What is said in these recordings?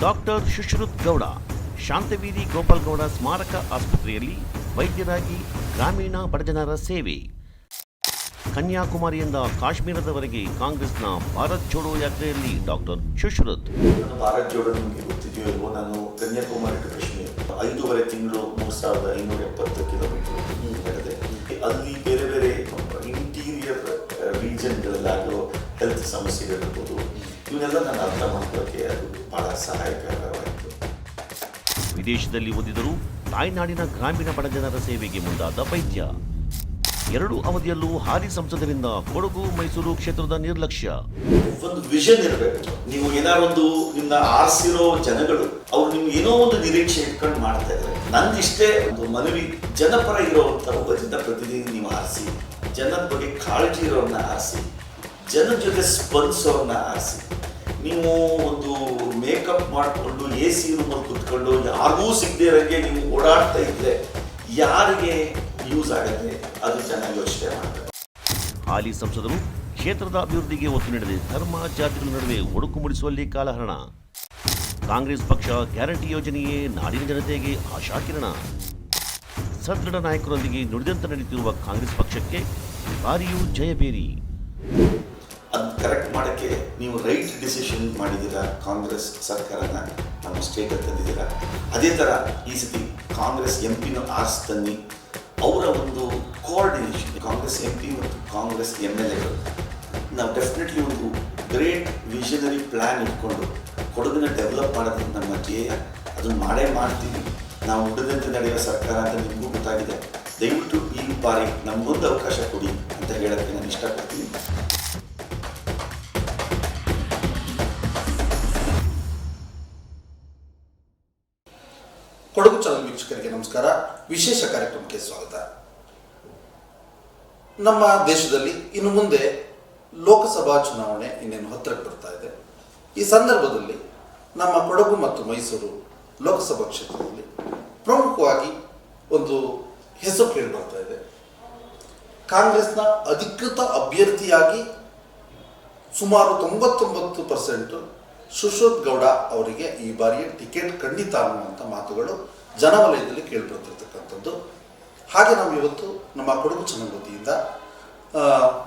Doctor ಶುಶ್ರುತ್ Gowda, Shantaveeri Gopalgowda ಸ್ಮಾರಕ ಆಸ್ಪತ್ರೆಯಲ್ಲಿ ವೈದ್ಯರಾಗಿ ಗ್ರಾಮೀಣ ಬಡಜನರ ಸೇವೆ. ಕನ್ಯಾಕುಮಾರಿಯಿಂದ ಕಾಶ್ಮೀರದವರೆಗೆ ಕಾಂಗ್ರೆಸ್ನ ಭಾರತ್ ಜೋಡೋ ಯಾತ್ರೆಯಲ್ಲಿ ಡಾಕ್ಟರ್ ಶುಶ್ರುತ್. ಭಾರತ್ ಜೋಡೋ ನಿಮಗೆ ಗೊತ್ತಿದೆಯೋ ಇಲ್ವೋ, ನಾನು ಕನ್ಯಾಕುಮಾರಿ ಟು ಐದೂವರೆ ತಿಂಗಳು ಮೂರು ಸಾವಿರದ ಐನೂರ ಎಪ್ಪತ್ತು ಕಿಲೋಮೀಟರ್ ನಡೆದೆ ಅಲ್ಲಿ ಬೇರೆ ಬೇರೆ ಇಂಟೀರಿಯರ್ ರೀಜನ್ಗಳಲ್ಲಾಗೋ ಹೆಲ್ತ್ ಸಮಸ್ಯೆಗಳಿರ್ಬೋದು. ಇವನ್ನೆಲ್ಲ ನಾನು ಅರ್ಥ ಮಾಡ್ಕೊಳ್ಳೋಕ್ಕೆ ಅದು ಭಾಳ ಸಹಾಯಕರವಾಯಿತು. ವಿದೇಶದಲ್ಲಿ ಓದಿದರೂ ತಾಯ್ನಾಡಿನ ಗ್ರಾಮೀಣ ಬಡಜನರ ಸೇವೆಗೆ ಮುಂದಾದ ವೈದ್ಯ ಎರಡು ಅವಧಿಯಲ್ಲೂ ಹಾಲಿ ಸಂಸದರಿಂದ ಕೊಡಗು ಮೈಸೂರು ಕ್ಷೇತ್ರದ ನಿರ್ಲಕ್ಷ್ಯ. ಒಂದು ವಿಷನ್ ಇರಬೇಕು. ನೀವು ಏನಾರೊಂದು ಒಂದು ನಿಮ್ನ ಆರಿಸಿರೋ ಜನಗಳು ಅವ್ರು ನಿಮ್ಗೆ ಏನೋ ಒಂದು ನಿರೀಕ್ಷೆ ಇಟ್ಕೊಂಡು ಮಾಡ್ತಾ ಇದ್ದಾರೆ. ನಂದಿಷ್ಟೇ ಒಂದು ಮನವಿ ಜನಪರ ಇರೋವಂಥ ಒಬ್ಬ ಜನಪ್ರತಿನಿಧಿ ನೀವು ಆರಿಸಿ. ಜನದ ಬಗ್ಗೆ ಕಾಳಜಿ ಇರೋರನ್ನ ಆರಿಸಿ. ಜನರ ಜೊತೆ ಸ್ಪಂದಿಸೋರನ್ನ ಆರಿಸಿ. ನೀವು ಒಂದು ಮೇಕಪ್ ಮಾಡಿಕೊಂಡು ಎ ಸಿ ರೂಮಲ್ಲಿ ಕುತ್ಕೊಂಡು ಯಾರಿಗೂ ಸಿಗದೆ ಇರೋಂಗೆ ನೀವು ಓಡಾಡ್ತಾ ಇದ್ರೆ ಯಾರಿಗೆ ಯೂಸ್ ಆಗುತ್ತೆ? ಅದು ಚೆನ್ನಾಗಿ ಯೋಚನೆ ಮಾಡ್ತಾರೆ. ಹಾಲಿ ಸಂಸದರು, ಕ್ಷೇತ್ರದ ಅಭಿವೃದ್ಧಿಗೆ ಒತ್ತು ನೀಡದೆ ಧರ್ಮ ಜಾತಿಗಳ ನಡುವೆ ಒಡುಕು ಮೂಡಿಸುವಲ್ಲಿ ಕಾಲಹರಣ. ಕಾಂಗ್ರೆಸ್ ಪಕ್ಷ ಗ್ಯಾರಂಟಿ ಯೋಜನೆಯೇ ನಾಡಿನ ಜನತೆಗೆ ಆಶಾಕಿರಣ ಸದೃಢ ನಾಯಕರೊಂದಿಗೆ ನುಡಿದಂತೆ ನಡೆಯುತ್ತಿರುವ ಕಾಂಗ್ರೆಸ್ ಪಕ್ಷಕ್ಕೆ ಭಾರಿಯೂ ಜಯಬೇರಿ ಅದು ಕರೆಕ್ಟ್ ಮಾಡೋಕ್ಕೆ ನೀವು ರೈಟ್ ಡಿಸಿಷನ್ ಮಾಡಿದ್ದೀರಾ? ಕಾಂಗ್ರೆಸ್ ಸರ್ಕಾರನ ನಮ್ಮ ಸ್ಟೇಟಲ್ಲಿ ತಂದಿದ್ದೀರಾ? ಅದೇ ಥರ ಈ ಸತಿ ಕಾಂಗ್ರೆಸ್ ಎಂ ಪಿನೂ ಆರ್ಸ್ ತನ್ನಿ ಅವರ ಒಂದು ಕೋಆರ್ಡಿನೇಷನ್ ಕಾಂಗ್ರೆಸ್ ಎಂ ಪಿ ಮತ್ತು ಕಾಂಗ್ರೆಸ್ ಎಂ ಎಲ್ ಎಗಳು ನಾವು ಡೆಫಿನೆಟ್ಲಿ ಒಂದು ಗ್ರೇಟ್ ವಿಷನರಿ ಪ್ಲ್ಯಾನ್ ಇಟ್ಕೊಂಡು ಕೊಡಗಿನ ಡೆವಲಪ್ ಮಾಡೋದು ನಮ್ಮ ಧ್ಯೇಯ. ಅದನ್ನು ಮಾಡೇ ಮಾಡ್ತೀವಿ. ನಾವು ಉಳಿದಂತೆ ನಡೆಯುವ ಸರ್ಕಾರ ಅಂತ ನಿಮಗೂ ಗೊತ್ತಾಗಿದೆ. ದಯವಿಟ್ಟು ಈ ಬಾರಿ ನಮಗೊಂದು ಅವಕಾಶ ಕೊಡಿ ಅಂತ ಹೇಳೋಕ್ಕೆ ನಾನು ಇಷ್ಟಪಡ್ತೀನಿ. ಕೊಡಗು ಚಾನಲ್ ವೀಕ್ಷಕರಿಗೆ ನಮಸ್ಕಾರ. ವಿಶೇಷ ಕಾರ್ಯಕ್ರಮಕ್ಕೆ ಸ್ವಾಗತ. ನಮ್ಮ ದೇಶದಲ್ಲಿ ಇನ್ನು ಮುಂದೆ ಲೋಕಸಭಾ ಚುನಾವಣೆ ಇನ್ನೇನು ಹತ್ತಿರಕ್ಕೆ ಬರ್ತಾ ಇದೆ. ಈ ಸಂದರ್ಭದಲ್ಲಿ ನಮ್ಮ ಕೊಡಗು ಮತ್ತು ಮೈಸೂರು ಲೋಕಸಭಾ ಕ್ಷೇತ್ರದಲ್ಲಿ ಪ್ರಮುಖವಾಗಿ ಒಂದು ಹೆಸರು ಕೇಳಿ ಬರ್ತಾ ಇದೆ. ಕಾಂಗ್ರೆಸ್ನ ಅಧಿಕೃತ ಅಭ್ಯರ್ಥಿಯಾಗಿ ಸುಮಾರು ತೊಂಬತ್ತೊಂಬತ್ತು ಪರ್ಸೆಂಟ್ ಸುಶ್ರುತ್ ಗೌಡ ಅವರಿಗೆ ಈ ಬಾರಿಯ ಟಿಕೆಟ್ ಖಂಡಿತ ಅನ್ನುವಂಥ ಮಾತುಗಳು ಜನವಲಯದಲ್ಲಿ ಕೇಳಿಬರ್ತಿರ್ತಕ್ಕಂಥದ್ದು ಹಾಗೆ ನಾವು ಇವತ್ತು ನಮ್ಮ ಕೊಡಗು ಚಾನಲ್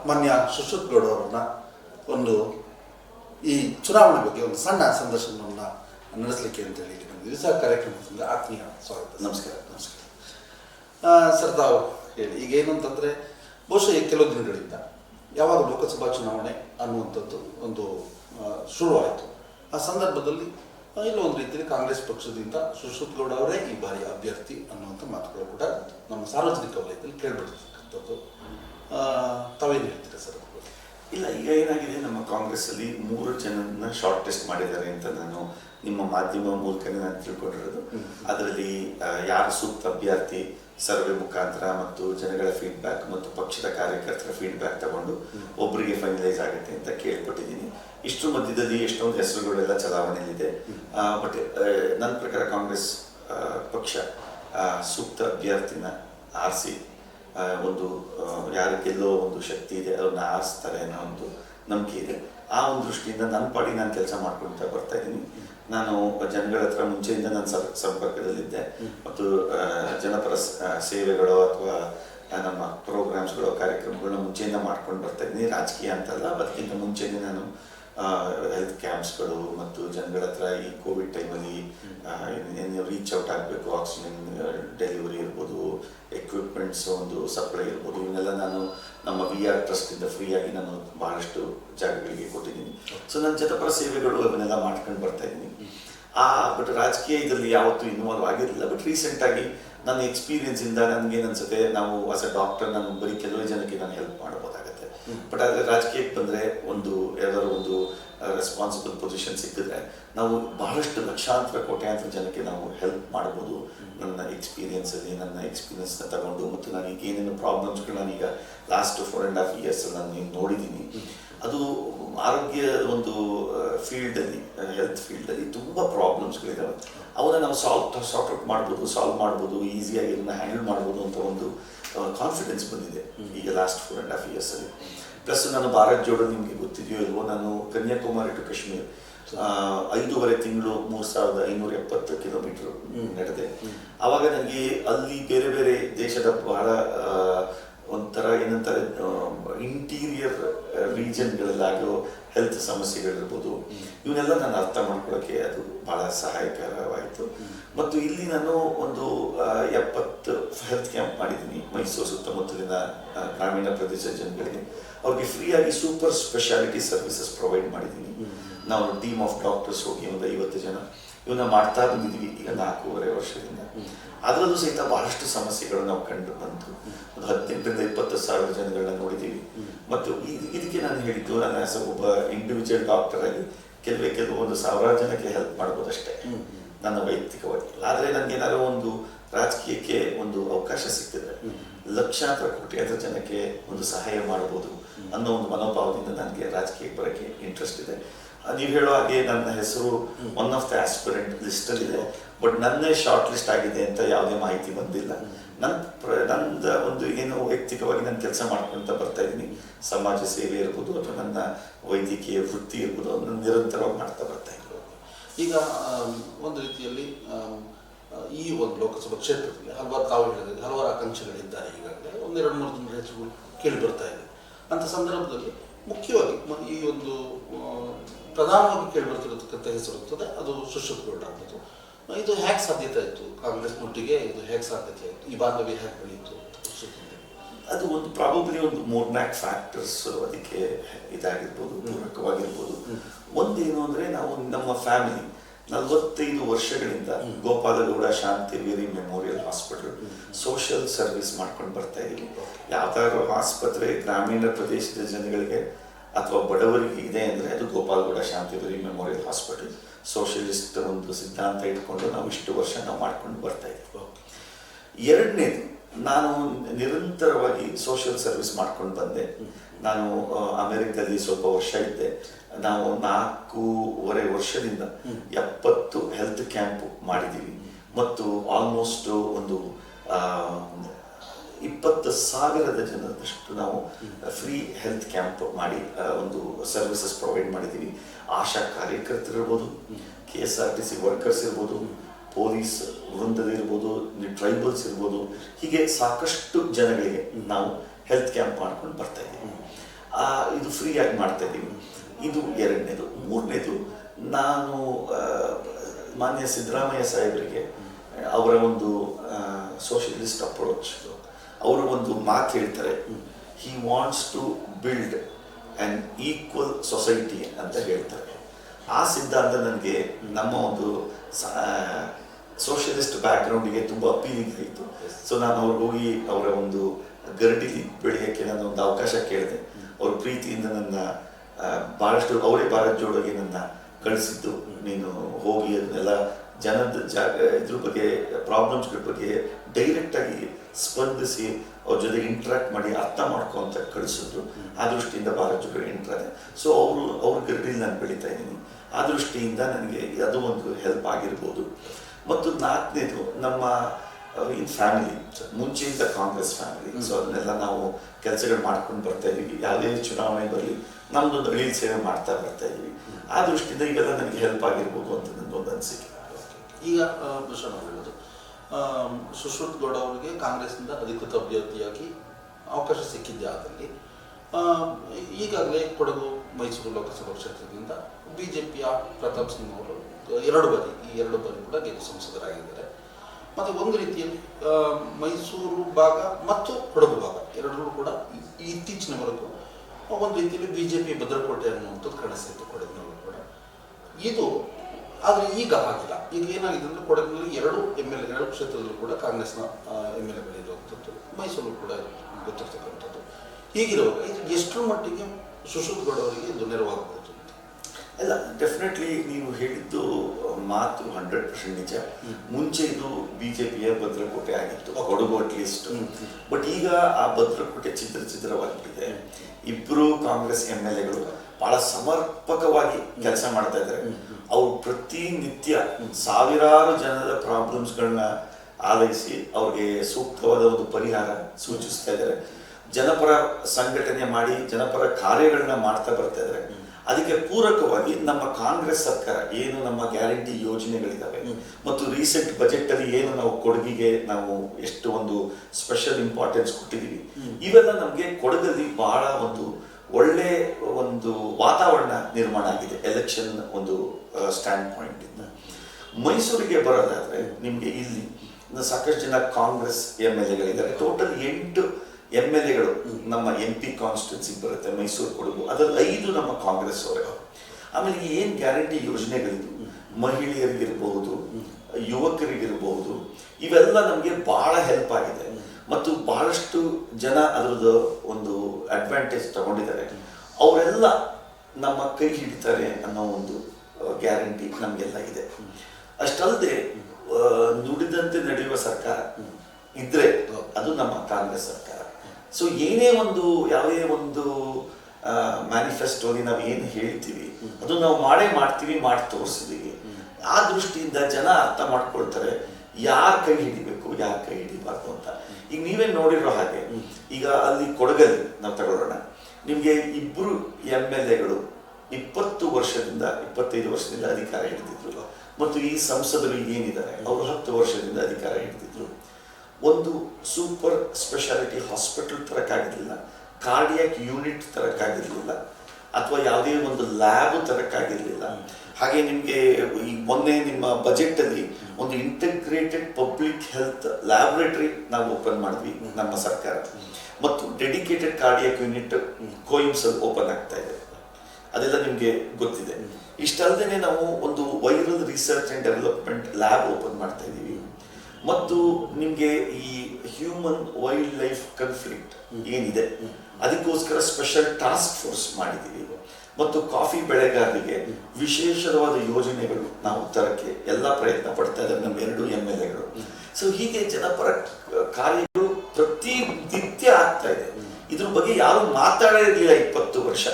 ಮನ್ಯ ಸುಶೋಧ್ ಗೌಡ ಅವರನ್ನ ಒಂದು ಈ ಚುನಾವಣೆ ಬಗ್ಗೆ ಒಂದು ಸಣ್ಣ ಸಂದರ್ಶನವನ್ನು ನಡೆಸಲಿಕ್ಕೆ ಅಂತೇಳಿ ದಿವಸ ಕಾರ್ಯಕ್ರಮದಿಂದ ಆತ್ಮೀಯ ಸ್ವಾಗತ. ನಮಸ್ಕಾರ. ನಮಸ್ಕಾರ. ಸರ್, ತಾವು ಹೇಳಿ, ಈಗ ಏನು ಅಂತಂದರೆ ಬಹುಶಃ ಕೆಲವು ದಿನಗಳಿಂದ ಯಾವಾಗ ಲೋಕಸಭಾ ಚುನಾವಣೆ ಅನ್ನುವಂಥದ್ದು ಒಂದು ಶುರುವಾಯಿತು. ಆ ಸಂದರ್ಭದಲ್ಲಿ ಇಲ್ಲೋ ಒಂದು ರೀತಿಯಲ್ಲಿ ಕಾಂಗ್ರೆಸ್ ಪಕ್ಷದಿಂದ ಸುಶ್ರುತ್ ಗೌಡ ಅವರೇ ಈ ಬಾರಿ ಅಭ್ಯರ್ಥಿ ಅನ್ನುವಂಥ ಮಾತುಗಳು ಕೂಡ ನಮ್ಮ ಸಾರ್ವಜನಿಕ ವಲಯದಲ್ಲಿ ಕೇಳಿಬಿಡ್ತಕ್ಕಂಥದ್ದು ತಾವೇನು ಹೇಳ್ತೀರಾ ಸರ್? ಇಲ್ಲ ಈಗ ಏನಾಗಿದೆ ನಮ್ಮ ಕಾಂಗ್ರೆಸ್ ಅಲ್ಲಿ ಮೂರು ಜನನ ಶಾರ್ಟ್ ಟೆಸ್ಟ್ ಮಾಡಿದ್ದಾರೆ ಅಂತ ನಾನು ನಿಮ್ಮ ಮಾಧ್ಯಮ ಮೂಲಕನೇ ನಾನು ತಿಳ್ಕೊಂಡಿರೋದು. ಅದರಲ್ಲಿ ಯಾರು ಸೂಕ್ತ ಅಭ್ಯರ್ಥಿ ಸರ್ವೆ ಮುಖಾಂತರ ಮತ್ತು ಜನಗಳ ಫೀಡ್ಬ್ಯಾಕ್ ಮತ್ತು ಪಕ್ಷದ ಕಾರ್ಯಕರ್ತರ ಫೀಡ್ಬ್ಯಾಕ್ ತಗೊಂಡು ಒಬ್ಬರಿಗೆ ಫೈನಲೈಸ್ ಆಗುತ್ತೆ ಅಂತ ಕೇಳ್ಪಟ್ಟಿದ್ದೀನಿ ಇಷ್ಟು ಮಧ್ಯದಲ್ಲಿ ಎಷ್ಟೊಂದು ಹೆಸರುಗಳೆಲ್ಲ ಚಲಾವಣೆಯಲ್ಲಿದೆ. ಬಟ್ ನನ್ನ ಪ್ರಕಾರ ಕಾಂಗ್ರೆಸ್ ಪಕ್ಷ ಸೂಕ್ತ ಅಭ್ಯರ್ಥಿನ ಆರಿಸಿ ಒಂದು ಯಾರಿಗೆಲ್ಲೋ ಯಾರು ಗೆಲ್ಲೋ ಒಂದು ಶಕ್ತಿ ಇದೆ ಅದನ್ನ ಆರಿಸ್ತಾರೆ ಅನ್ನೋ ಒಂದು ನಂಬಿಕೆ ಇದೆ. ಆ ಒಂದು ದೃಷ್ಟಿಯಿಂದ ನನ್ನ ಪಾಡಿ ನಾನು ಕೆಲಸ ಮಾಡ್ಕೊಳ್ತಾ ಬರ್ತಾ ಇದ್ದೀನಿ ನಾನು ಜನಗಳ ಹತ್ರ ಮುಂಚೆಯಿಂದ ನಾನು ಸಂಪರ್ಕದಲ್ಲಿದ್ದೆ. ಮತ್ತು ಜನಪರ ಸೇವೆಗಳು ಅಥವಾ ನಮ್ಮ ಪ್ರೋಗ್ರಾಮ್ಸ್ಗಳು ಕಾರ್ಯಕ್ರಮಗಳನ್ನ ಮುಂಚೆಯಿಂದ ಮಾಡ್ಕೊಂಡು ಬರ್ತಾ ಇದ್ದೀನಿ ರಾಜಕೀಯ ಅಂತಲ್ಲ, ಅದಕ್ಕಿಂತ ಮುಂಚೆನೇ ನಾನು ಹೆಲ್ತ್ ಕ್ಯಾಂಪ್ಸ್ಗಳು ಮತ್ತು ಜನಗಳ ಹತ್ರ ಈ ಕೋವಿಡ್ ಟೈಮಲ್ಲಿ ರೀಚ್ ಔಟ್ ಆಗಬೇಕು ಆಕ್ಸಿಜನ್ ಡೆಲಿವರಿ ಇರ್ಬೋದು ಎಕ್ವಿಪ್ಮೆಂಟ್ಸ್ ಒಂದು ಸಪ್ಲೈ ಇರ್ಬೋದು. ಇವನ್ನೆಲ್ಲ ನಾನು ನಮ್ಮ ವಿ ಆರ್ ಟ್ರಸ್ಟಿಂದ ಫ್ರೀಯಾಗಿ ನಾನು ಬಹಳಷ್ಟು ಜಾಗಗಳಿಗೆ ಕೊಟ್ಟಿದ್ದೀನಿ. ಸೊ ನನ್ನ ಜತಪರ ಸೇವೆಗಳು ಅದನ್ನೆಲ್ಲ ಮಾಡ್ಕೊಂಡು ಬರ್ತಾ ಇದ್ದೀನಿ. ಆ ಬಟ್ ರಾಜಕೀಯ ಇದರಲ್ಲಿ ಯಾವತ್ತೂ ಇನ್ವಾಲ್ವ್ ಆಗಿರಲಿಲ್ಲ. ಬಟ್ ರೀಸೆಂಟಾಗಿ ನನ್ನ ಎಕ್ಸ್ಪೀರಿಯನ್ಸ್ ಇಂದ ನನಗೆ ಅನ್ಸುತ್ತೆ ನಾವು ಆಸ್ ಅ ಡಾಕ್ಟರ್ ನಾನು ಬರೀ ಕೆಲವೇ ಜನಕ್ಕೆ ನಾನು ಹೆಲ್ಪ್ ಮಾಡಬಹುದಾಗತ್ತೆ. ಬಟ್ ಆದರೆ ರಾಜಕೀಯಕ್ಕೆ ಬಂದರೆ ಒಂದು ಯಾವ್ದಾದ್ರು ಒಂದು ರೆಸ್ಪಾನ್ಸಿಬಲ್ ಪೊಸಿಷನ್ ಸಿಕ್ಕಿದ್ರೆ ನಾವು ಬಹಳಷ್ಟು ಲಕ್ಷಾಂತರ ಕೋಟ್ಯಾಂತರ ಜನಕ್ಕೆ ನಾವು ಹೆಲ್ಪ್ ಮಾಡ್ಬೋದು. ನನ್ನ ಎಕ್ಸ್ಪೀರಿಯನ್ಸಲ್ಲಿ ನನ್ನ ಎಕ್ಸ್ಪೀರಿಯನ್ಸ್ನ ತಗೊಂಡು ಮತ್ತು ನನಗೆ ಏನೇನು ಪ್ರಾಬ್ಲಮ್ಸ್ಗಳು ನಾನೀಗ last four and half years ನಾನು ನೋಡಿದ್ದೀನಿ. ಅದು ಆರೋಗ್ಯ ಒಂದು ಫೀಲ್ಡಲ್ಲಿ ಹೆಲ್ತ್ ಫೀಲ್ಡಲ್ಲಿ ತುಂಬ ಪ್ರಾಬ್ಲಮ್ಸ್ಗಳಿದ್ದಾವೆ ಅವನ್ನ ನಾವು ಸಾಲ್ವ್ ಸಾರ್ಟ್ ಔಟ್ ಮಾಡ್ಬೋದು ಸಾಲ್ವ್ ಮಾಡ್ಬೋದು ಈಸಿಯಾಗಿ ಇದನ್ನ ಹ್ಯಾಂಡಲ್ ಮಾಡ್ಬೋದು ಅಂತ ಒಂದು ಕಾನ್ಫಿಡೆನ್ಸ್ ಬಂದಿದೆ ಈಗ ಲಾಸ್ಟ್ ಫೋರ್ ಆ್ಯಂಡ್ ಹಾಫ್ ಇಯರ್ಸಲ್ಲಿ ಪ್ಲಸ್ ನಾನು ಭಾರತ್ ಜೋಡೋ ನಿಮಗೆ ಗೊತ್ತಿದೆಯೋ ಇಲ್ವೋ ನಾನು ಕನ್ಯಾಕುಮಾರಿ ಟು ಕಾಶ್ಮೀರ್ ಐದೂವರೆ ತಿಂಗಳು ಮೂರು ಸಾವಿರದ ಐನೂರ ಎಪ್ಪತ್ತು ಕಿಲೋಮೀಟರ್ ನಡೆದೆ. ಆವಾಗ ನನಗೆ ಅಲ್ಲಿ ಬೇರೆ ಬೇರೆ ದೇಶದ ಬಹಳ ಒಂಥರ ಏನಂತಾರೆ ಇಂಟೀರಿಯರ್ ರೀಜನ್ಗಳಲ್ಲಾಗೋ ಹೆಲ್ತ್ ಸಮಸ್ಯೆಗಳಿರ್ಬೋದು. ಇವನ್ನೆಲ್ಲ ನಾನು ಅರ್ಥ ಮಾಡ್ಕೊಳ್ಳೋಕ್ಕೆ ಅದು ಬಹಳ ಸಹಾಯಕರವಾಯಿತು. ಮತ್ತು ಇಲ್ಲಿ ನಾನು ಒಂದು ಎಪ್ಪತ್ತು ಹೆಲ್ತ್ ಕ್ಯಾಂಪ್ ಮಾಡಿದ್ದೀನಿ ಮೈಸೂರು ಸುತ್ತಮುತ್ತಲಿನ ಗ್ರಾಮೀಣ ಪ್ರದೇಶದ ಜನಗಳಿಗೆ. ಅವ್ರಿಗೆ ಫ್ರೀಯಾಗಿ ಸೂಪರ್ ಸ್ಪೆಷಾಲಿಟಿ ಸರ್ವಿಸಸ್ ಪ್ರೊವೈಡ್ ಮಾಡಿದ್ದೀನಿ. ನಾವು ಟೀಮ್ ಆಫ್ ಡಾಕ್ಟರ್ಸ್ ಹೋಗಿ ಒಂದು ಐವತ್ತು ಜನ. ಇವನ್ನ ಮಾಡ್ತಾ ಬಂದಿದ್ವಿ ಈಗ ನಾಲ್ಕೂವರೆ ವರ್ಷದಿಂದ. ಅದರಲ್ಲೂ ಸಹಿತ ಬಹಳಷ್ಟು ಸಮಸ್ಯೆಗಳು ನಾವು ಕಂಡು ಬಂತು. ಒಂದು ಹದಿನೆಂಟರಿಂದ ಇಪ್ಪತ್ತು ಸಾವಿರ ಜನಗಳನ್ನ ನೋಡಿದ್ದೀವಿ. ಮತ್ತು ಇದಕ್ಕೆ ನಾನು ಹೇಳಿದ್ದು ನನ್ನ ಹೆಸರು ಒಬ್ಬ ಇಂಡಿವಿಜುವಲ್ ಡಾಕ್ಟರ್ ಆಗಿ ಕೆಲವೇ ಒಂದು ಸಾವಿರಾರು ಜನಕ್ಕೆ ಹೆಲ್ಪ್ ಮಾಡ್ಬೋದಷ್ಟೇ. ನನ್ನ ವೈಯಕ್ತಿಕವಾಗಿ ಆದರೆ ನನಗೆ ಏನಾದರೂ ಒಂದು ರಾಜಕೀಯಕ್ಕೆ ಒಂದು ಅವಕಾಶ ಸಿಕ್ಕಿದ್ರೆ ಲಕ್ಷಾಂತರ ಕೋಟ್ಯಾಂತರ ಜನಕ್ಕೆ ಒಂದು ಸಹಾಯ ಮಾಡ್ಬೋದು ಅನ್ನೋ ಒಂದು ಮನೋಭಾವದಿಂದ ನನಗೆ ರಾಜಕೀಯಕ್ಕೆ ಬರೋಕ್ಕೆ ಇಂಟ್ರೆಸ್ಟ್ ಇದೆ. ನೀವು ಹೇಳೋ ಹಾಗೆ ನನ್ನ ಹೆಸರು ಒನ್ ಆಫ್ ದ ಆಸ್ಪಿರೆಂಟ್ ಲಿಸ್ಟಲ್ಲಿ ಇದೆ. ಬಟ್ ನನ್ನೇ ಶಾರ್ಟ್ ಲಿಸ್ಟ್ ಆಗಿದೆ ಅಂತ ಯಾವುದೇ ಮಾಹಿತಿ ಬಂದಿಲ್ಲ. ನನ್ನ ಪ್ರ ನನ್ನ ಒಂದು ಏನು ವೈಯಕ್ತಿಕವಾಗಿ ನಾನು ಕೆಲಸ ಮಾಡ್ಕೊಳ್ತಾ ಬರ್ತಾ ಇದ್ದೀನಿ. ಸಮಾಜ ಸೇವೆ ಇರ್ಬೋದು ಅಥವಾ ನನ್ನ ವೈದ್ಯಕೀಯ ವೃತ್ತಿ ಇರ್ಬೋದು, ಅದನ್ನು ನಿರಂತರವಾಗಿ ಮಾಡ್ತಾ ಬರ್ತಾ ಇದ್ದೀನಿ. ಈಗ ಒಂದು ರೀತಿಯಲ್ಲಿ ಈ ಒಂದು ಲೋಕಸಭಾ ಕ್ಷೇತ್ರದಲ್ಲಿ ಹಲವಾರು ತಾವು ಹೇಳಿದ್ರೆ ಹಲವಾರು ಆಕಾಂಕ್ಷಿಗಳಿದ್ದಾರೆ ಈಗಾಗಲೇ. ಒಂದೆರಡು ಮೂರು ದಿನಗಳ ಹೆಸರುಗಳು ಕೇಳಿ ಬರ್ತಾ ಇದೆ. ಅಂಥ ಸಂದರ್ಭದಲ್ಲಿ ಮುಖ್ಯವಾಗಿ ಈ ಒಂದು ಪ್ರಧಾನವಾಗಿ ಕೇಳಿಬರ್ತಿರತಕ್ಕಂಥ ಹೆಸರು ಇರ್ತದೆ ಅದು ಸುಶ್ರುತ್ ಗೌಡ ಅನ್ನೋದು ಇದು ಹೇಗೆ ಸಾಧ್ಯತೆ ಆಯಿತು? ಕಾಂಗ್ರೆಸ್ ಮುಟ್ಟಿಗೆ ಇದು ಹೇಗೆ ಸಾಧ್ಯತೆ ಆಯಿತು? ಈ ಬಾಂಧವ್ಯ ಹೇಗೆ ಬೆಳೀತು ಅದು ಒಂದು ಪ್ರಾಬಬ್ಲಿ ಒಂದು ಮೂರ್ನಾಲ್ಕು ಫ್ಯಾಕ್ಟರ್ಸ್ ಅದಕ್ಕೆ ಇದಾಗಿರ್ಬೋದು ಪೂರಕವಾಗಿರ್ಬೋದು. ಒಂದೇನು ಅಂದರೆ ನಾವು ನಮ್ಮ ಫ್ಯಾಮಿಲಿ ನಲವತ್ತೈದು ವರ್ಷಗಳಿಂದ Gopalagowda Shantiveeri memorial hospital social service ಮಾಡ್ಕೊಂಡು ಬರ್ತಾ ಇದ್ದೀವಿ ಯಾವ್ದಾದ್ರು ಆಸ್ಪತ್ರೆ ಗ್ರಾಮೀಣ ಪ್ರದೇಶದ ಜನಗಳಿಗೆ ಅಥವಾ ಬಡವರಿಗೆ ಇದೆ ಅಂದರೆ ಅದು Gopalgowda Shantipuri memorial hospital socialist ಒಂದು ಸಿದ್ಧಾಂತ ಇಟ್ಕೊಂಡು ನಾವು ಇಷ್ಟು ವರ್ಷ ನಾವು ಮಾಡ್ಕೊಂಡು ಬರ್ತಾ ಇದ್ವು. ಎರಡನೇದು, ನಾನು ನಿರಂತರವಾಗಿ ಸೋಷಿಯಲ್ ಸರ್ವಿಸ್ ಮಾಡ್ಕೊಂಡು ಬಂದೆ. ನಾನು ಅಮೆರಿಕದಲ್ಲಿ ಸ್ವಲ್ಪ ವರ್ಷ ಇದ್ದೆ. ನಾವು ನಾಲ್ಕೂವರೆ ವರ್ಷದಿಂದ ಎಪ್ಪತ್ತು ಹೆಲ್ತ್ ಕ್ಯಾಂಪ್ ಮಾಡಿದ್ದೀವಿ. ಮತ್ತು ಆಲ್ಮೋಸ್ಟ್ ಒಂದು ಇಪ್ಪತ್ತು ಸಾವಿರದ ಜನರದಷ್ಟು ನಾವು ಫ್ರೀ ಹೆಲ್ತ್ ಕ್ಯಾಂಪ್ ಮಾಡಿ ಒಂದು ಸರ್ವಿಸಸ್ ಪ್ರೊವೈಡ್ ಮಾಡಿದ್ದೀವಿ. ASHA ಕಾರ್ಯಕರ್ತರಿರ್ಬೋದು K S R T C workers ಇರ್ಬೋದು ಪೊಲೀಸ್ ವೃಂದದಿರ್ಬೋದು ಟ್ರೈಬಲ್ಸ್ ಇರ್ಬೋದು ಹೀಗೆ ಸಾಕಷ್ಟು ಜನಗಳಿಗೆ ನಾವು ಹೆಲ್ತ್ ಕ್ಯಾಂಪ್ ಮಾಡ್ಕೊಂಡು ಬರ್ತಾ ಇದ್ದೀವಿ. ಆ, ಇದು ಫ್ರೀಯಾಗಿ ಮಾಡ್ತಾ ಇದ್ದೀವಿ. ಇದು ಎರಡನೇದು. ಮೂರನೇದು ನಾನು ಮಾನ್ಯ ಸಿದ್ದರಾಮಯ್ಯ ಸಾಹೇಬರಿಗೆ ಅವರ ಒಂದು ಸೋಷಿಯಲಿಸ್ಟ್ ಅಪ್ರೋಚ್ ಅವರು ಒಂದು ಮಾತು ಹೇಳ್ತಾರೆ. He wants to build an equal society ಅಂತ ಹೇಳ್ತಾರೆ. ಆ ಸಿದ್ಧಾಂತ ನನಗೆ ನಮ್ಮ ಒಂದು ಸೋಷಿಯಲಿಸ್ಟ್ ಬ್ಯಾಕ್ಗ್ರೌಂಡಿಗೆ ತುಂಬ ಅಪೀಲಿಂಗ್ ಆಯಿತು. ಸೊ ನಾನು ಅವ್ರಿಗೆ ಹೋಗಿ ಅವರ ಒಂದು ಗರಡಿಲಿ ಬೆಳೆಯೋಕ್ಕೆ ನಾನು ಒಂದು ಅವಕಾಶ ಕೇಳಿದೆ. ಅವ್ರ ಪ್ರೀತಿಯಿಂದ ನನ್ನ ಭಾಳಷ್ಟು ಅವರೇ ಭಾರತ್ ಜೋಡೋಗೆ ನನ್ನ ಕಳಿಸಿದ್ದು. ನೀನು ಹೋಗಿ ಅದನ್ನೆಲ್ಲ ಜನದ ಜಾಗ ಇದ್ರ ಬಗ್ಗೆ ಪ್ರಾಬ್ಲಮ್ಸ್ಗಳ ಬಗ್ಗೆ ಡೈರೆಕ್ಟಾಗಿ ಸ್ಪಂದಿಸಿ ಅವ್ರ ಜೊತೆ ಇಂಟ್ರಾಕ್ಟ್ ಮಾಡಿ ಅರ್ಥ ಮಾಡ್ಕೊ ಅಂತ ಕಳಿಸಿದ್ರು. ಆ ದೃಷ್ಟಿಯಿಂದ ಭಾರತ ಜೊತೆ ಇಂಟ್ರಾಕ್ಟ್ ಸೊ ಅವರು ಅವ್ರ ಗರಡಿಲಿ ನಾನು ಬೆಳೀತಾ ಇದ್ದೀನಿ. ಆ ದೃಷ್ಟಿಯಿಂದ ನನಗೆ ಅದು ಒಂದು ಹೆಲ್ಪ್ ಆಗಿರ್ಬೋದು. ಮತ್ತು ನಾಲ್ಕನೇದು, ನಮ್ಮ ಇನ್ ಫ್ಯಾಮಿಲಿ ಮುಂಚೆಯಿಂದ ಕಾಂಗ್ರೆಸ್ ಫ್ಯಾಮಿಲಿ ಸೊ ಅದನ್ನೆಲ್ಲ ನಾವು ಕೆಲಸಗಳು ಮಾಡ್ಕೊಂಡು ಬರ್ತಾ ಇದೀವಿ ಯಾವುದೇ ಚುನಾವಣೆ ಬರಲಿ ನಮ್ಮದೊಂದು ಅಳಿಲ್ ಸೇವೆ ಮಾಡ್ತಾ ಬರ್ತಾ ಇದೀವಿ ಆ ದೃಷ್ಟಿಯಿಂದ ಇವೆಲ್ಲ ನನಗೆ ಹೆಲ್ಪ್ ಆಗಿರ್ಬೋದು ಅಂತ ನನ್ನೊಂದು ಅನಿಸಿಕೆ. ಈಗ ಸುಶ್ರುತ್ ಗೌಡ ಅವರಿಗೆ ಕಾಂಗ್ರೆಸ್ನಿಂದ ಅಧಿಕೃತ ಅಭ್ಯರ್ಥಿಯಾಗಿ ಅವಕಾಶ ಸಿಕ್ಕಿದ್ದೆ ಆದಲ್ಲಿ. ಈಗಾಗಲೇ ಕೊಡಗು ಮೈಸೂರು ಲೋಕಸಭಾ ಕ್ಷೇತ್ರದಿಂದ ಬಿ ಜೆ ಪಿಯ ಪ್ರತಾಪ್ ಸಿಂಗ್ ಅವರು, ಎರಡು ಬಾರಿ, ಈ ಎರಡು ಬಾರಿ ಕೂಡ ಗೆದ್ದು ಸಂಸದರಾಗಿದ್ದಾರೆ. ಮತ್ತು ಒಂದು ರೀತಿಯಲ್ಲಿ ಮೈಸೂರು ಭಾಗ ಮತ್ತು ಕೊಡಗು ಭಾಗ ಎರಡರೂ ಕೂಡ ಇತ್ತೀಚಿನವರೆಗೂ ಒಂದು ರೀತಿಯಲ್ಲಿ ಬಿ ಜೆ ಪಿ ಭದ್ರಕೋಟೆ ಅನ್ನುವಂಥದ್ದು ಕಾಣಿಸ್ತಿತ್ತು ಕೊಡಗಿನಲ್ಲೂ ಕೂಡ. ಇದು ಆದರೆ ಈಗ ಆಗಿಲ್ಲ ಈಗ ಏನಾಗಿದೆ ಅಂದರೆ ಕೊಡಗಿನಲ್ಲಿ ಎರಡು ಎಂ ಎಲ್ ಎರಡು ಕ್ಷೇತ್ರದಲ್ಲೂ ಕೂಡ ಕಾಂಗ್ರೆಸ್ನ ಎಂ ಎಲ್ ಎಗಳಿರುವಂಥದ್ದು ಮೈಸೂರು ಕೂಡ ಗೊತ್ತಿರ್ತಕ್ಕಂಥದ್ದು. ಹೀಗಿರುವಾಗ ಇದು ಎಷ್ಟರ ಮಟ್ಟಿಗೆ ಸುಶ್ರುತ್ ಗೌಡ ಅವರಿಗೆ ಇದು ನೆರವಾಗಬಹುದು ಅಲ್ಲ ಡೆಫಿನೆಟ್ಲಿ ನೀವು ಹೇಳಿದ್ದು ಮಾತು ಹಂಡ್ರೆಡ್ ಪರ್ಸೆಂಟ್ ನಿಜ. ಮುಂಚೆ ಇದು ಪಿಯ ಭದ್ರಕೋಟೆ ಆಗಿತ್ತು ಕೊಡಗು ಅಟ್ಲೀಸ್ಟ್ ಬಟ್ ಈಗ ಆ ಭದ್ರಕೋಟೆ ಚಿತ್ರ ಚಿತ್ರವಾಗಿಬಿಟ್ಟಿದೆ ಇಬ್ಬರು ಕಾಂಗ್ರೆಸ್ ಎಂ ಎಲ್ ಎಗಳು ಬಹಳ ಸಮರ್ಪಕವಾಗಿ ಕೆಲಸ ಮಾಡ್ತಾ ಇದ್ದಾರೆ. ಅವ್ರು ಪ್ರತಿನಿತ್ಯ ಸಾವಿರಾರು ಜನರ ಪ್ರಾಬ್ಲಮ್ಸ್ಗಳನ್ನ ಆಲೈಸಿ ಅವ್ರಿಗೆ ಸೂಕ್ತವಾದ ಒಂದು ಪರಿಹಾರ ಸೂಚಿಸ್ತಾ ಇದ್ದಾರೆ. ಜನಪರ ಸಂಘಟನೆ ಮಾಡಿ ಜನಪರ ಕಾರ್ಯಗಳನ್ನ ಮಾಡ್ತಾ ಬರ್ತಾ ಇದ್ದಾರೆ. ಅದಕ್ಕೆ ಪೂರಕವಾಗಿ ನಮ್ಮ ಕಾಂಗ್ರೆಸ್ ಸರ್ಕಾರ ಏನು ನಮ್ಮ ಗ್ಯಾರಂಟಿ ಯೋಜನೆಗಳಿದ್ದಾವೆ ಮತ್ತು ರೀಸೆಂಟ್ ಬಜೆಟ್ ಅಲ್ಲಿ ಏನು ನಾವು ಕೊಡಗಿಗೆ ನಾವು ಎಷ್ಟು ಒಂದು ಸ್ಪೆಷಲ್ ಇಂಪಾರ್ಟೆನ್ಸ್ ಕೊಟ್ಟಿದ್ದೀವಿ. ಇವೆಲ್ಲ ನಮಗೆ ಕೊಡಗಲ್ಲಿ ಬಹಳ ಒಂದು ಒಳ್ಳೆ ಒಂದು ವಾತಾವರಣ ನಿರ್ಮಾಣ ಆಗಿದೆ ಎಲೆಕ್ಷನ್ ಒಂದು ಸ್ಟ್ಯಾಂಡ್ ಪಾಯಿಂಟ್ ಇಂದ. ಮೈಸೂರಿಗೆ ಬರೋದಾದ್ರೆ ನಿಮಗೆ ಇಲ್ಲಿ ಸಾಕಷ್ಟು ಜನ ಕಾಂಗ್ರೆಸ್ ಎಂ ಎಲ್ ಎಗಳಿದ್ದಾರೆ. ಟೋಟಲ್ ಎಂಟು ಎಂ ಎಲ್ ಎಗಳು ನಮ್ಮ ಎಂ ಪಿ ಕಾನ್ಸ್ಟಿಟ್ಯೂನ್ಸಿ ಬರುತ್ತೆ, ಮೈಸೂರು ಕೊಡಗು. ಅದರಲ್ಲಿ ಐದು ನಮ್ಮ ಕಾಂಗ್ರೆಸ್ ಅವರೇ. ಆಮೇಲೆ ಏನು ಗ್ಯಾರಂಟಿ ಯೋಜನೆಗಳಿದ್ದು ಮಹಿಳೆಯರಿಗಿರಬಹುದು ಯುವಕರಿಗಿರಬಹುದು ಇವೆಲ್ಲ ನಮಗೆ ಬಹಳ ಹೆಲ್ಪ್ ಆಗಿದೆ. ಮತ್ತು ಬಹಳಷ್ಟು ಜನ ಅದರದ್ದು ಒಂದು ಅಡ್ವಾಂಟೇಜ್ ತಗೊಂಡಿದ್ದಾರೆ. ಅವರೆಲ್ಲ ನಮ್ಮ ಕೈ ಹಿಡಿತಾರೆ ಅನ್ನೋ ಒಂದು ಗ್ಯಾರಂಟಿ ನಮಗೆಲ್ಲ ಇದೆ. ಅಷ್ಟಲ್ಲದೆ ನುಡಿದಂತೆ ನಡೆಯುವ ಸರ್ಕಾರ ಇದ್ರೆ ಅದು ನಮ್ಮ ಕಾಂಗ್ರೆಸ್ ಸರ್ಕಾರ. ಸೊ ಏನೇ ಒಂದು, ಯಾವುದೇ ಒಂದು ಮ್ಯಾನಿಫೆಸ್ಟೋಲಿ ನಾವು ಏನು ಹೇಳ್ತೀವಿ, ಅದು ನಾವು ಮಾಡೇ ಮಾಡ್ತೀವಿ, ಮಾಡಿ ತೋರಿಸಿದೀವಿ. ಆ ದೃಷ್ಟಿಯಿಂದ ಜನ ಅರ್ಥ ಮಾಡ್ಕೊಳ್ತಾರೆ, ಯಾರ ಕೈ ಹಿಡಿಬೇಕು, ಯಾರ ಕೈ ಹಿಡಿಬಾರ್ದು ಈಗ ನೀವೇ ನೋಡಿರೋ ಹಾಗೆ ಈಗ ಅಲ್ಲಿ ಕೊಡಗಲ್ಲಿ ನಾವು ತಗೊಳ್ಳೋಣ. ನಿಮಗೆ ಇಬ್ಬರು ಎಂ ಎಲ್ ಎಗಳು ಇಪ್ಪತ್ತು ವರ್ಷದಿಂದ ಇಪ್ಪತ್ತೈದು ವರ್ಷದಿಂದ ಅಧಿಕಾರ ಹಿಡಿದಿದ್ರು. ಮತ್ತು ಈ ಸಂಸದರು ಏನಿದ್ದಾರೆ ಅವರು ಹತ್ತು ವರ್ಷದಿಂದ ಅಧಿಕಾರ ಹಿಡಿದಿದ್ರು. ಒಂದು ಸೂಪರ್ ಸ್ಪೆಷಾಲಿಟಿ ಹಾಸ್ಪಿಟಲ್ ತರಕ್ಕಾಗಿರಲಿಲ್ಲ ಕಾರ್ಡಿಯಾಕ್ ಯೂನಿಟ್ ತರಕ್ಕಾಗಿರಲಿಲ್ಲ ಅಥವಾ ಯಾವುದೇ ಒಂದು ಲ್ಯಾಬ್ ತರಕ್ಕಾಗಿರಲಿಲ್ಲ ಹಾಗೆ ನಿಮಗೆ ಈ ಮೊನ್ನೆ ನಿಮ್ಮ ಬಜೆಟ್ ಅಲ್ಲಿ ಒಂದು ಇಂಟಗ್ರೇಟೆಡ್ ಪಬ್ಲಿಕ್ ಹೆಲ್ತ್ ಲ್ಯಾಬೊರೇಟರಿ ನಾವು ಓಪನ್ ಮಾಡಿದ್ವಿ ನಮ್ಮ ಸರ್ಕಾರ. ಮತ್ತು ಡೆಡಿಕೇಟೆಡ್ ಕಾರ್ಡಿಯಾಕ್ ಯೂನಿಟ್ ಕೋಯಿಮ್ಸ್ ಓಪನ್ ಆಗ್ತಾ ಇದೆ. ಅದೆಲ್ಲ ನಿಮಗೆ ಗೊತ್ತಿದೆ. ಇಷ್ಟಲ್ಲದೆ ನಾವು ಒಂದು viral research and development lab open ಮಾಡ್ತಾ ಇದ್ದೀವಿ ಮತ್ತು ನಿಮಗೆ ಈ ಹ್ಯೂಮನ್ ವೈಲ್ಡ್ ಲೈಫ್ ಕನ್ಫ್ಲಿಕ್ಟ್ ಏನಿದೆ? ಅದಕ್ಕೋಸ್ಕರ ಸ್ಪೆಷಲ್ ಟಾಸ್ಕ್ ಫೋರ್ಸ್ ಮಾಡಿದ್ದೀವಿ ಮತ್ತು ಕಾಫಿ ಬೆಳೆಗಾರರಿಗೆ ವಿಶೇಷವಾದ ಯೋಜನೆಗಳು ನಾವು ತರಕ್ಕೆ ಎಲ್ಲ ಪ್ರಯತ್ನ ಪಡ್ತಾ ಇದ್ದಾರೆ ನಮ್ಮ ಎರಡು ಎಂ ಎಲ್ ಎಗಳು. ಸೊ ಹೀಗೆ ಜನಪರ ಕಾರ್ಯಗಳು ಪ್ರತಿ ನಿತ್ಯ ಆಗ್ತಾ ಇದೆ. ಇದ್ರ ಬಗ್ಗೆ ಯಾರು ಮಾತಾಡಿರಲಿಲ್ಲ ಇಪ್ಪತ್ತು ವರ್ಷ.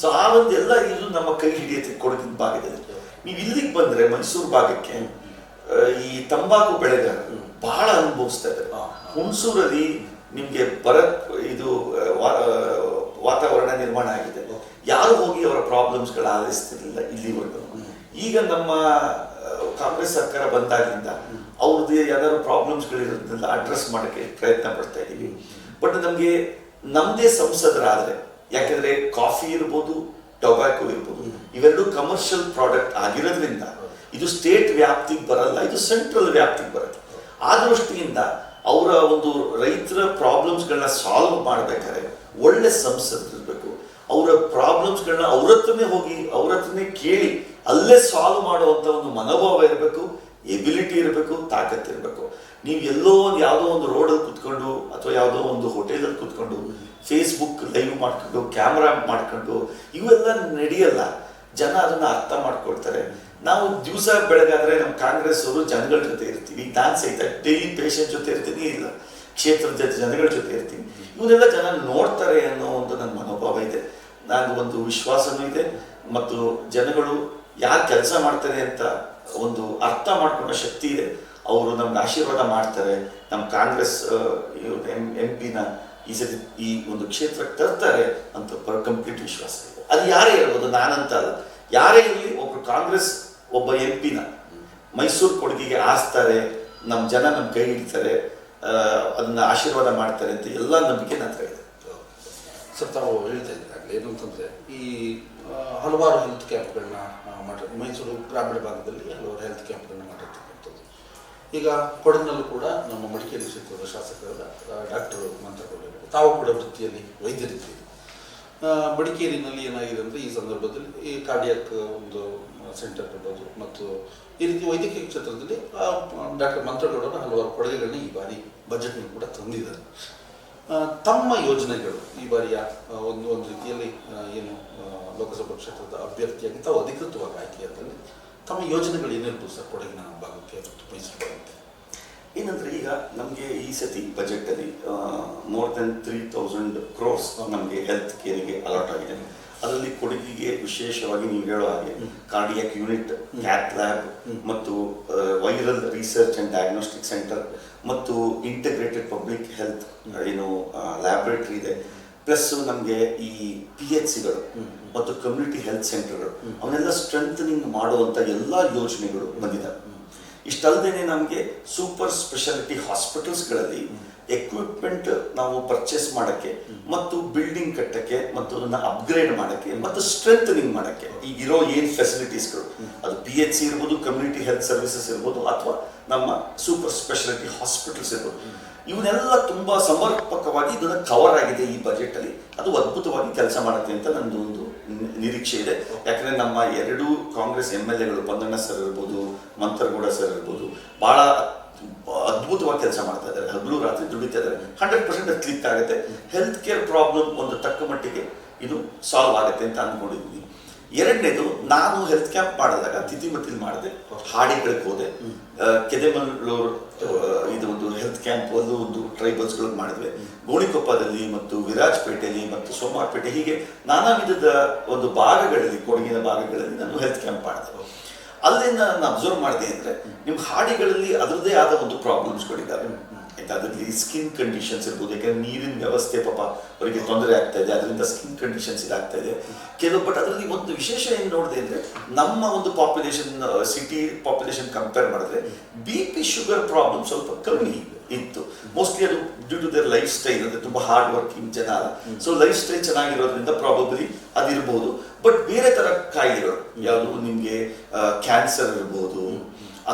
ಸೊ ಆ ಒಂದೆಲ್ಲ ಇದು ನಮ್ಮ ಕೈ ಹಿಡಿಯುತ್ತೆ ಕೊಡಗಿನ ಭಾಗದಲ್ಲಿ. ನೀವು ಇಲ್ಲಿಗೆ ಬಂದ್ರೆ ಮೈಸೂರು ಭಾಗಕ್ಕೆ ಈ ತಂಬಾಕು ಬೆಳೆಗಾರ ಬಹಳ ಅನುಭವಿಸ್ತಾ ಇದೆ ಹುಣಸೂರಲ್ಲಿ ನಿಮ್ಗೆ ಬರ ಇದು ವಾತಾವರಣ ನಿರ್ಮಾಣ ಆಗಿದೆ. ಯಾರು ಹೋಗಿ ಅವರ ಪ್ರಾಬ್ಲಮ್ಸ್ಗಳು ಆಲಿಸ್ತಿರ್ಲಿಲ್ಲ ಇಲ್ಲಿವರೆಗೂ. ಈಗ ನಮ್ಮ ಕಾಂಗ್ರೆಸ್ ಸರ್ಕಾರ ಬಂದಾಗಿಂದ ಅವ್ರದ್ದು ಯಾವ್ದಾದ್ರು ಪ್ರಾಬ್ಲಮ್ಸ್ಗಳಿರೋದ್ರಿಂದ ಅಡ್ರೆಸ್ ಮಾಡೋಕ್ಕೆ ಪ್ರಯತ್ನ ಪಡ್ತಾ ಇದ್ದೀವಿ ಬಟ್ ನಮಗೆ ನಮ್ಮದೇ ಸಂಸದರಾದರೆ ಯಾಕೆಂದರೆ ಕಾಫಿ ಇರ್ಬೋದು ಟೊಬ್ಯಾಕೋ ಇರ್ಬೋದು ಇವೆರಡೂ ಕಮರ್ಷಿಯಲ್ ಪ್ರಾಡಕ್ಟ್ ಆಗಿರೋದ್ರಿಂದ ಇದು ಸ್ಟೇಟ್ ವ್ಯಾಪ್ತಿಗೆ ಬರಲ್ಲ ಇದು ಸೆಂಟ್ರಲ್ ವ್ಯಾಪ್ತಿಗೆ ಬರುತ್ತೆ. ಆ ದೃಷ್ಟಿಯಿಂದ ಅವರ ಒಂದು ರೈತರ ಪ್ರಾಬ್ಲಮ್ಸ್ಗಳನ್ನ ಸಾಲ್ವ್ ಮಾಡಬೇಕಾದ್ರೆ ಒಳ್ಳೆ ಸಂಸದರಿರ್ಬೇಕು ಅವರ ಪ್ರಾಬ್ಲಮ್ಸ್ಗಳನ್ನ ಅವ್ರ ಹತ್ರನೇ ಹೋಗಿ, ಅವ್ರ ಹತ್ರನೇ ಕೇಳಿ, ಅಲ್ಲೇ ಸಾಲ್ವ್ ಮಾಡುವಂತ ಒಂದು ಮನೋಭಾವ ಇರಬೇಕು ಎಬಿಲಿಟಿ ಇರಬೇಕು, ತಾಕತ್ ಇರಬೇಕು. ನೀವು ಎಲ್ಲೋ ಒಂದು ಯಾವುದೋ ಒಂದು ರೋಡಲ್ಲಿ ಕುತ್ಕೊಂಡು ಅಥವಾ ಯಾವುದೋ ಒಂದು ಹೋಟೆಲಲ್ಲಿ ಕುತ್ಕೊಂಡು ಫೇಸ್ಬುಕ್ ಲೈವ್ ಮಾಡ್ಕೊಂಡು ಕ್ಯಾಮ್ರಾ ಮಾಡ್ಕೊಂಡು, ಇವೆಲ್ಲ ನಡೆಯಲ್ಲ. ಜನ ಅದನ್ನು ಅರ್ಥ ಮಾಡ್ಕೊಳ್ತಾರೆ. ನಾವು ದಿವಸ ಬೆಳಗಾದ್ರೆ ನಮ್ಮ ಕಾಂಗ್ರೆಸ್ ಅವರು ಜನಗಳ ಜೊತೆ ಇರ್ತೀವಿ. ನಾನು ಸಹಿತ ಡೈಲಿ ಪೇಷಂಟ್ ಜೊತೆ ಇರ್ತೀನಿ, ಇಲ್ಲ ಕ್ಷೇತ್ರದ ಜೊತೆ ಜನಗಳ ಜೊತೆ ಇರ್ತೀನಿ. ಇವನ್ನೆಲ್ಲ ಜನ ನೋಡ್ತಾರೆ ಅನ್ನೋ ಒಂದು ನನ್ನ ಮನೋಭಾವ ಇದೆ. ನಾನು ಒಂದು ವಿಶ್ವಾಸನೂ ಇದೆ. ಮತ್ತು ಜನಗಳು ಯಾರು ಕೆಲಸ ಮಾಡ್ತಾರೆ ಅಂತ ಒಂದು ಅರ್ಥ ಮಾಡ್ಕೊಂಡ ಶಕ್ತಿ ಇದೆ. ಅವರು ನಮ್ಗೆ ಆಶೀರ್ವಾದ ಮಾಡ್ತಾರೆ. ನಮ್ಮ ಕಾಂಗ್ರೆಸ್ ಎಂ ಎಂ ಪಿನ ಈ ಸತಿ ಈ ಒಂದು ಕ್ಷೇತ್ರಕ್ಕೆ ತರ್ತಾರೆ ಅಂತ ಕಂಪ್ಲೀಟ್ ವಿಶ್ವಾಸ ಇದೆ. ಅದು ಯಾರೇ ಇರ್ಬೋದು ನಾನಂತ ಅಲ್ಲ. ಯಾರೇ ಇರಲಿ ಒಬ್ಬರು ಕಾಂಗ್ರೆಸ್, ಒಬ್ಬ ಎಂ ಪಿನ ಮೈಸೂರು ಕೊಡುಗೆಗೆ ಆಸ್ತಾರೆ ನಮ್ಮ ಜನ ನಮ್ಮ ಕೈ ಹಿಡಿತಾರೆ ಅದನ್ನು ಆಶೀರ್ವಾದ ಮಾಡ್ತಾರೆ ಅಂತ ಎಲ್ಲ ನಂಬಿಕೆ ನನ್ನ ಹತ್ರ ಇದೆ. ಸರ್, ತಾವು ಹೇಳ್ತಾ ಇದ್ದಾಗಲೇ ಏನು ಅಂತಂದರೆ ಈ ಹಲವಾರು ಹೆಲ್ತ್ ಕ್ಯಾಂಪ್ಗಳನ್ನ ಮಾಡಿ, ಮೈಸೂರು ಗ್ರಾಮೀಣ ಭಾಗದಲ್ಲಿ ಹಲವಾರು ಹೆಲ್ತ್ ಕ್ಯಾಂಪ್ಗಳನ್ನ ಮಾಡಿರ್ತಕ್ಕಂಥದ್ದು. ಈಗ ಕೊಡಗಿನಲ್ಲೂ ಕೂಡ ನಮ್ಮ ಮಡಿಕೇರಿ ಕ್ಷೇತ್ರದ ಶಾಸಕರಾದ ಡಾಕ್ಟರ್ ಮಂತ್ರಗೌಡರು ತಾವು ಕೂಡ ವೃತ್ತಿಯಲ್ಲಿ ವೈದ್ಯರಿದ್ದೀರಿ. ಮಡಿಕೇರಿನಲ್ಲಿ ಏನಾಗಿದೆ ಅಂದರೆ ಈ ಸಂದರ್ಭದಲ್ಲಿ ಈ ಕಾರ್ಡಿಯಾಕ್ ಒಂದು ಸೆಂಟರ್ ಇರ್ಬೋದು ಮತ್ತು ಈ ರೀತಿ ವೈದ್ಯಕೀಯ ಕ್ಷೇತ್ರದಲ್ಲಿ ಡಾಕ್ಟರ್ ಮಂತ್ರಗೌಡರು ಹಲವಾರು ಕೊಡುಗೆಗಳನ್ನ ಈ ಬಾರಿ ಬಜೆಟ್ನಲ್ಲಿ ಕೂಡ ತಂದಿದ್ದಾರೆ. ತಮ್ಮ ಯೋಜನೆಗಳು. ಈ ಬಾರಿಯ ಒಂದು ಒಂದು ರೀತಿಯಲ್ಲಿ ಏನು ಲೋಕಸಭಾ ಕ್ಷೇತ್ರದ ಅಭ್ಯರ್ಥಿಯಾಗಿ ತಾವು ಅಧಿಕೃತವಾಗಿ ಆಯ್ಕೆಯಾದಲ್ಲಿ ತಮ್ಮ ಯೋಜನೆಗಳು ಏನಿರ್ಬೋದು ಸರ್, ಕೊಡಗಿನ ಭಾಗಕ್ಕೆ ಮೈಸೂರು ಏನಂದ್ರೆ ಈಗ ನಮಗೆ ಈ ಸತಿ ಬಜೆಟ್ ಅಲ್ಲಿ more than three thousand crores ನಮಗೆ ಹೆಲ್ತ್ ಕೇರಿಗೆ ಅಲಾಟ್ ಆಗಿದೆ. ಅದರಲ್ಲಿ ಕೊಡಗಿಗೆ ವಿಶೇಷವಾಗಿ ನೀವು ಹೇಳೋ ಹಾಗೆ ಕಾರ್ಡಿಯಾಕ್ ಯೂನಿಟ್ ಕ್ಯಾತ್ ಲ್ಯಾಬ್ ಮತ್ತು viral research and diagnostic centre ಮತ್ತು ಇಂಟಿಗ್ರೇಟೆಡ್ ಪಬ್ಲಿಕ್ ಹೆಲ್ತ್ ಏನು ಲ್ಯಾಬ್ರೇಟರಿ ಇದೆ. ಪ್ಲಸ್ ನಮಗೆ ಈ ಪಿ ಎಚ್ ಸಿಗಳು ಮತ್ತು ಕಮ್ಯುನಿಟಿ ಹೆಲ್ತ್ ಸೆಂಟರ್ಗಳು ಅವನ್ನೆಲ್ಲ ಸ್ಟ್ರೆಂಥನಿಂಗ್ ಮಾಡುವಂಥ ಎಲ್ಲ ಯೋಜನೆಗಳು ಬಂದಿದ್ದಾವೆ. ಇಷ್ಟಲ್ಲದೆ ನಮಗೆ ಸೂಪರ್ ಸ್ಪೆಷಾಲಿಟಿ ಹಾಸ್ಪಿಟಲ್ಸ್ಗಳಲ್ಲಿ ಎಕ್ವಿಪ್ಮೆಂಟ್ ನಾವು ಪರ್ಚೇಸ್ ಮಾಡೋಕ್ಕೆ ಮತ್ತು ಬಿಲ್ಡಿಂಗ್ ಕಟ್ಟಕ್ಕೆ ಮತ್ತು ಅದನ್ನ ಅಪ್ಗ್ರೇಡ್ ಮಾಡೋಕ್ಕೆ ಮತ್ತು ಸ್ಟ್ರೆಂಥನಿಂಗ್ ಮಾಡೋಕ್ಕೆ. ಈಗಿರೋ ಏನು ಫೆಸಿಲಿಟೀಸ್ಗಳು ಅದು ಪಿ ಎಚ್ ಸಿ ಇರ್ಬೋದು ಕಮ್ಯುನಿಟಿ ಹೆಲ್ತ್ ಸರ್ವಿಸಸ್ ಇರ್ಬೋದು, ಅಥವಾ ನಮ್ಮ ಸೂಪರ್ ಸ್ಪೆಷಾಲಿಟಿ ಹಾಸ್ಪಿಟಲ್ಸ್ ಇರ್ಬೋದು. ಇವನ್ನೆಲ್ಲ ತುಂಬ ಸಮರ್ಪಕವಾಗಿ ಇದನ್ನು ಕವರ್ ಆಗಿದೆ ಈ ಬಜೆಟಲ್ಲಿ ಅದು ಅದ್ಭುತವಾಗಿ ಕೆಲಸ ಮಾಡುತ್ತೆ ಅಂತ ನನ್ನದು ಒಂದು ನಿರೀಕ್ಷೆ ಇದೆ. ಯಾಕಂದರೆ ನಮ್ಮ ಎರಡು ಕಾಂಗ್ರೆಸ್ ಎಂ ಎಲ್ ಎಗಳು ಪಂದಣ್ಣ ಸರ್ ಇರ್ಬೋದು ಮಂತರ್ಗೌಡ ಸರ್ ಇರ್ಬೋದು. ಬಹಳ ಅದ್ಭುತವಾಗಿ ಕೆಲಸ ಮಾಡ್ತಾ ಇದ್ದಾರೆ. ಹಗಲು ರಾತ್ರಿ ದುಡಿತಾ ಇದ್ದಾರೆ. ಹಂಡ್ರೆಡ್ ಪರ್ಸೆಂಟ್ ಅದು ಕ್ಲಿಕ್ ಆಗುತ್ತೆ. ಹೆಲ್ತ್ ಕೇರ್ ಪ್ರಾಬ್ಲಮ್ ಒಂದು ತಕ್ಕ ಮಟ್ಟಿಗೆ ಇದು ಸಾಲ್ವ್ ಆಗುತ್ತೆ ಅಂತ ಅಂದ್ಕೊಂಡಿದ್ವಿ ಎರಡನೇದು, ನಾನು ಹೆಲ್ತ್ ಕ್ಯಾಂಪ್ ಮಾಡಿದಾಗ ತಿಥಿಮತಿಲ್ ಮಾಡಿದೆ. ಹಾಡಿಗಳಿಗೆ ಹೋದೆ. ಕೆದೆಮಲ್ಲೂರು ಇದು ಒಂದು ಹೆಲ್ತ್ ಕ್ಯಾಂಪ್ ಒಂದು ಒಂದು ಟ್ರೈಬಲ್ಸ್ಗಳಿಗೆ ಮಾಡಿದ್ವಿ. ಗೋಣಿಕೊಪ್ಪದಲ್ಲಿ ಮತ್ತು ವಿರಾಜ್ಪೇಟೆಯಲ್ಲಿ ಮತ್ತು ಸೋಮವಾರಪೇಟೆ ಹೀಗೆ ನಾನಾ ವಿಧದ ಒಂದು ಭಾಗಗಳಲ್ಲಿ, ಕೊಡಗಿನ ಭಾಗಗಳಲ್ಲಿ ನಾನು ಹೆಲ್ತ್ ಕ್ಯಾಂಪ್ ಮಾಡಿದೆ. ಅಲ್ಲಿಂದ ನಾನು ಅಬ್ಸರ್ವ್ ಮಾಡಿದೆ ಅಂದರೆ ನಿಮ್ಮ ಹಾಡಿಗಳಲ್ಲಿ ಅದರದ್ದೇ ಆದ ಒಂದು ಪ್ರಾಬ್ಲಮ್ಸ್ಗಳಿದ್ದಾವೆ ಆಯ್ತಾ? ಅದರಲ್ಲಿ ಸ್ಕಿನ್ ಕಂಡೀಷನ್ಸ್ ಇರ್ಬೋದು, ಯಾಕಂದ್ರೆ ನೀರಿನ ವ್ಯವಸ್ಥೆ ಪಾಪ ಅವರಿಗೆ ತೊಂದರೆ ಆಗ್ತಾ ಇದೆ, ಅದರಿಂದ ಸ್ಕಿನ್ ಕಂಡೀಷನ್ಸ್ ಇದಾಗ್ತಾ ಇದೆ. ಕೆಲವು ಬಟ್ ಅದರಲ್ಲಿ ಒಂದು ವಿಶೇಷ ಏನು ನೋಡಿದೆ ಅಂದರೆ ನಮ್ಮ ಒಂದು ಪಾಪ್ಯುಲೇಷನ್ ಸಿಟಿ ಪಾಪ್ಯುಲೇಷನ್ ಕಂಪೇರ್ ಮಾಡಿದ್ರೆ ಬಿ ಪಿ ಶುಗರ್ ಪ್ರಾಬ್ಲಮ್ ಸ್ವಲ್ಪ ಕಮ್ಮಿ. ಇತ್ತು. ಮೋಸ್ಟ್ಲಿ ಅದು due to their lifestyle ಅಂದ್ರೆ ತುಂಬಾ ಹಾರ್ಡ್ ವರ್ಕಿಂಗ್ ಜನ ಅಲ್ಲ ಸೊ ಲೈಫ್ ಸ್ಟೈಲ್ ಚೆನ್ನಾಗಿರೋದ್ರಿಂದ ಪ್ರಾಬಬ್ಲಿ ಅದಿರ್ಬೋದು. ಬಟ್ ಬೇರೆ ತರ ಕಾಯಿಲೆಗಳು, ಯಾವುದು ನಿಮಗೆ ಕ್ಯಾನ್ಸರ್ ಇರ್ಬೋದು,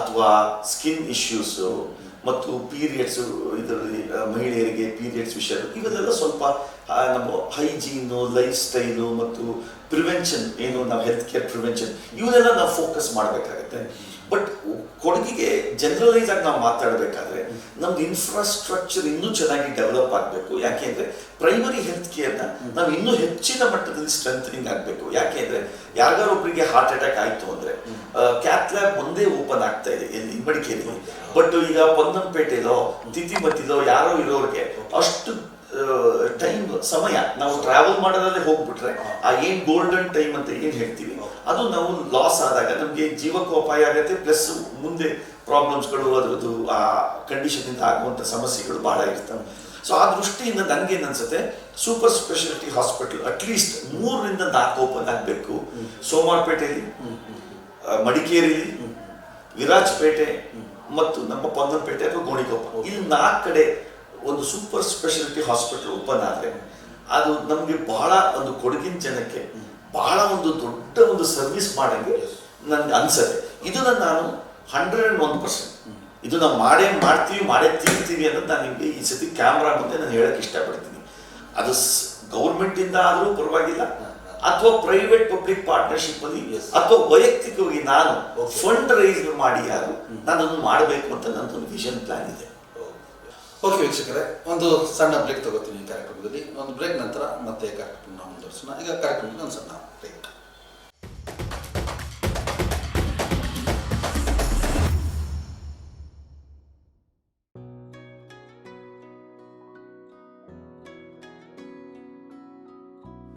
ಅಥವಾ ಸ್ಕಿನ್ ಇಶ್ಯೂಸ್ ಮತ್ತು ಪೀರಿಯಡ್ಸ್ ಇದರಲ್ಲಿ ಮಹಿಳೆಯರಿಗೆ ಪೀರಿಯಡ್ಸ್ ವಿಷಯ ಇವೆಲ್ಲ ಸ್ವಲ್ಪ ನಮ್ಮ ಹೈಜೀನು ಲೈಫ್ ಸ್ಟೈಲು ಮತ್ತು ಪ್ರಿವೆನ್ಷನ್ ಏನು ನಾವು ಹೆಲ್ತ್ ಕೇರ್ ಪ್ರಿವೆನ್ಷನ್ ಇವನ್ನೆಲ್ಲ ನಾವು ಫೋಕಸ್ ಮಾಡಬೇಕಾಗತ್ತೆ. ಬಟ್ ಕೊಡಗಿಗೆ ಜನರಲೈಸ್ ಆಗಿ ನಾವು ಮಾತಾಡಬೇಕಾದ್ರೆ ನಮ್ದು ಇನ್ಫ್ರಾಸ್ಟ್ರಕ್ಚರ್ ಇನ್ನೂ ಚೆನ್ನಾಗಿ ಡೆವಲಪ್ ಆಗಬೇಕು. ಯಾಕೆಂದ್ರೆ ಪ್ರೈಮರಿ ಹೆಲ್ತ್ ಕೇರ್ನ ನಾವು ಇನ್ನೂ ಹೆಚ್ಚಿನ ಮಟ್ಟದಲ್ಲಿ ಸ್ಟ್ರೆಂಥನಿಂಗ್ ಆಗಬೇಕು. ಯಾಕೆಂದ್ರೆ ಯಾರಿಗಾರೊಬ್ಬರಿಗೆ ಹಾರ್ಟ್ ಅಟ್ಯಾಕ್ ಆಯಿತು ಅಂದ್ರೆ ಕ್ಯಾತ್ ಒಂದೇ ಓಪನ್ ಆಗ್ತಾ ಇದೆ ಎಲ್ಲಿ ಮಡಿಕೇರಿ ಬಟ್ ಈಗ ಪೊನ್ನಂಪೇಟೆಲೋ, ತಿಥಿಮತಿಲೋ ಯಾರೋ ಇರೋರಿಗೆ ಅಷ್ಟು ಟೈಮ್ ಸಮಯ. ನಾವು ಟ್ರಾವೆಲ್ ಮಾಡೋದ್ರಲ್ಲಿ ಹೋಗ್ಬಿಟ್ರೆ ಆ ಏನ್ ಗೋಲ್ಡನ್ ಟೈಮ್ ಅಂತ ಏನ್ ಹೇಳ್ತೀವಿ, ಅದು ನಾವು ಲಾಸ್ ಆದಾಗ ನಮಗೆ ಜೀವಕ್ಕೂ ಅಪಾಯ ಆಗುತ್ತೆ ಪ್ಲಸ್ ಮುಂದೆ ಪ್ರಾಬ್ಲಮ್ಸ್ಗಳು ಅದರದ್ದು ಆ ಕಂಡೀಷನ್ ಇಂದ ಆಗುವಂತ ಸಮಸ್ಯೆಗಳು ಬಹಳ ಇರ್ತವೆ. ಸೊ ಆ ದೃಷ್ಟಿಯಿಂದ ನನ್ಗೆ ಅನ್ಸುತ್ತೆ ಸೂಪರ್ ಸ್ಪೆಷಾಲಿಟಿ ಹಾಸ್ಪಿಟಲ್ ಅಟ್ಲೀಸ್ಟ್ ಮೂರರಿಂದ ನಾಲ್ಕು ಓಪನ್ ಆಗಬೇಕು. ಸೋಮವಾರಪೇಟೆಯಲ್ಲಿ ಮಡಿಕೇರಿಲಿ, ವಿರಾಜಪೇಟೆ, ಮತ್ತು ನಮ್ಮ ಪೊನ್ನಂಪೇಟೆ ಅಥವಾ ಗೋಣಿಕೊಪ್ಪ. ಇಲ್ಲಿ ನಾಲ್ಕು ಕಡೆ ಒಂದು ಸೂಪರ್ ಸ್ಪೆಷಾಲಿಟಿ ಹಾಸ್ಪಿಟಲ್ ಓಪನ್ ಆದರೆ ಅದು ನಮಗೆ ಬಹಳ ಒಂದು ಕೊಡಗಿನ ಜನಕ್ಕೆ ಬಹಳ ಒಂದು ದೊಡ್ಡ ಒಂದು ಸರ್ವಿಸ್ ಮಾಡೋಂಗೆ ನನ್ಗೆ ಅನ್ಸತ್ತೆ. ಇದನ್ನ ನಾನು ಹಂಡ್ರೆಡ್ ಆ್ಯಂಡ್ ಒನ್ ಪರ್ಸೆಂಟ್ ಇದು ನಾವು ಮಾಡೇ ಮಾಡ್ತೀವಿ ಮಾಡೇ ತಿಂತೀವಿ ಅನ್ನೋದು ನಾನು ನಿಮಗೆ ಈ ಸತಿ ಕ್ಯಾಮ್ರಾ ಮುಂದೆ ನಾನು ಹೇಳಕ್ಕೆ ಇಷ್ಟಪಡ್ತೀನಿ. ಅದು ಗೌರ್ಮೆಂಟಿಂದ ಆದರೂ ಆದ್ರೂ ಪರವಾಗಿಲ್ಲ ಅಥವಾ ಪ್ರೈವೇಟ್ ಪಬ್ಲಿಕ್ ಪಾರ್ಟ್ನರ್ಶಿಪ್ ಅಲ್ಲಿ. ಅಥವಾ ವೈಯಕ್ತಿಕವಾಗಿ ನಾನು ಫಂಡ್ ರೈಸ್ ಮಾಡಿ ಯಾರು ನಾನು ಮಾಡಬೇಕು ಅಂತ ನನ್ನದೊಂದು ವಿಷನ್ ಪ್ಲಾನ್ ಇದೆ. ಓಕೆ ವೀಕ್ಷಕರೇ, ಒಂದು ಸಣ್ಣ ಬ್ರೇಕ್ ತಗೋತೀನಿ ಈ ಕಾರ್ಯಕ್ರಮದಲ್ಲಿ. ಒಂದು ಬ್ರೇಕ್ ನಂತರ ಮತ್ತೆ ಕಾರ್ಯಕ್ರಮ ನಾವು ಮುಂದುವರಿಸೋಣ. ಈಗ ಕಾರ್ಯಕ್ರಮದಲ್ಲಿ ಒಂದು ಸಣ್ಣ ಬ್ರೇಕ್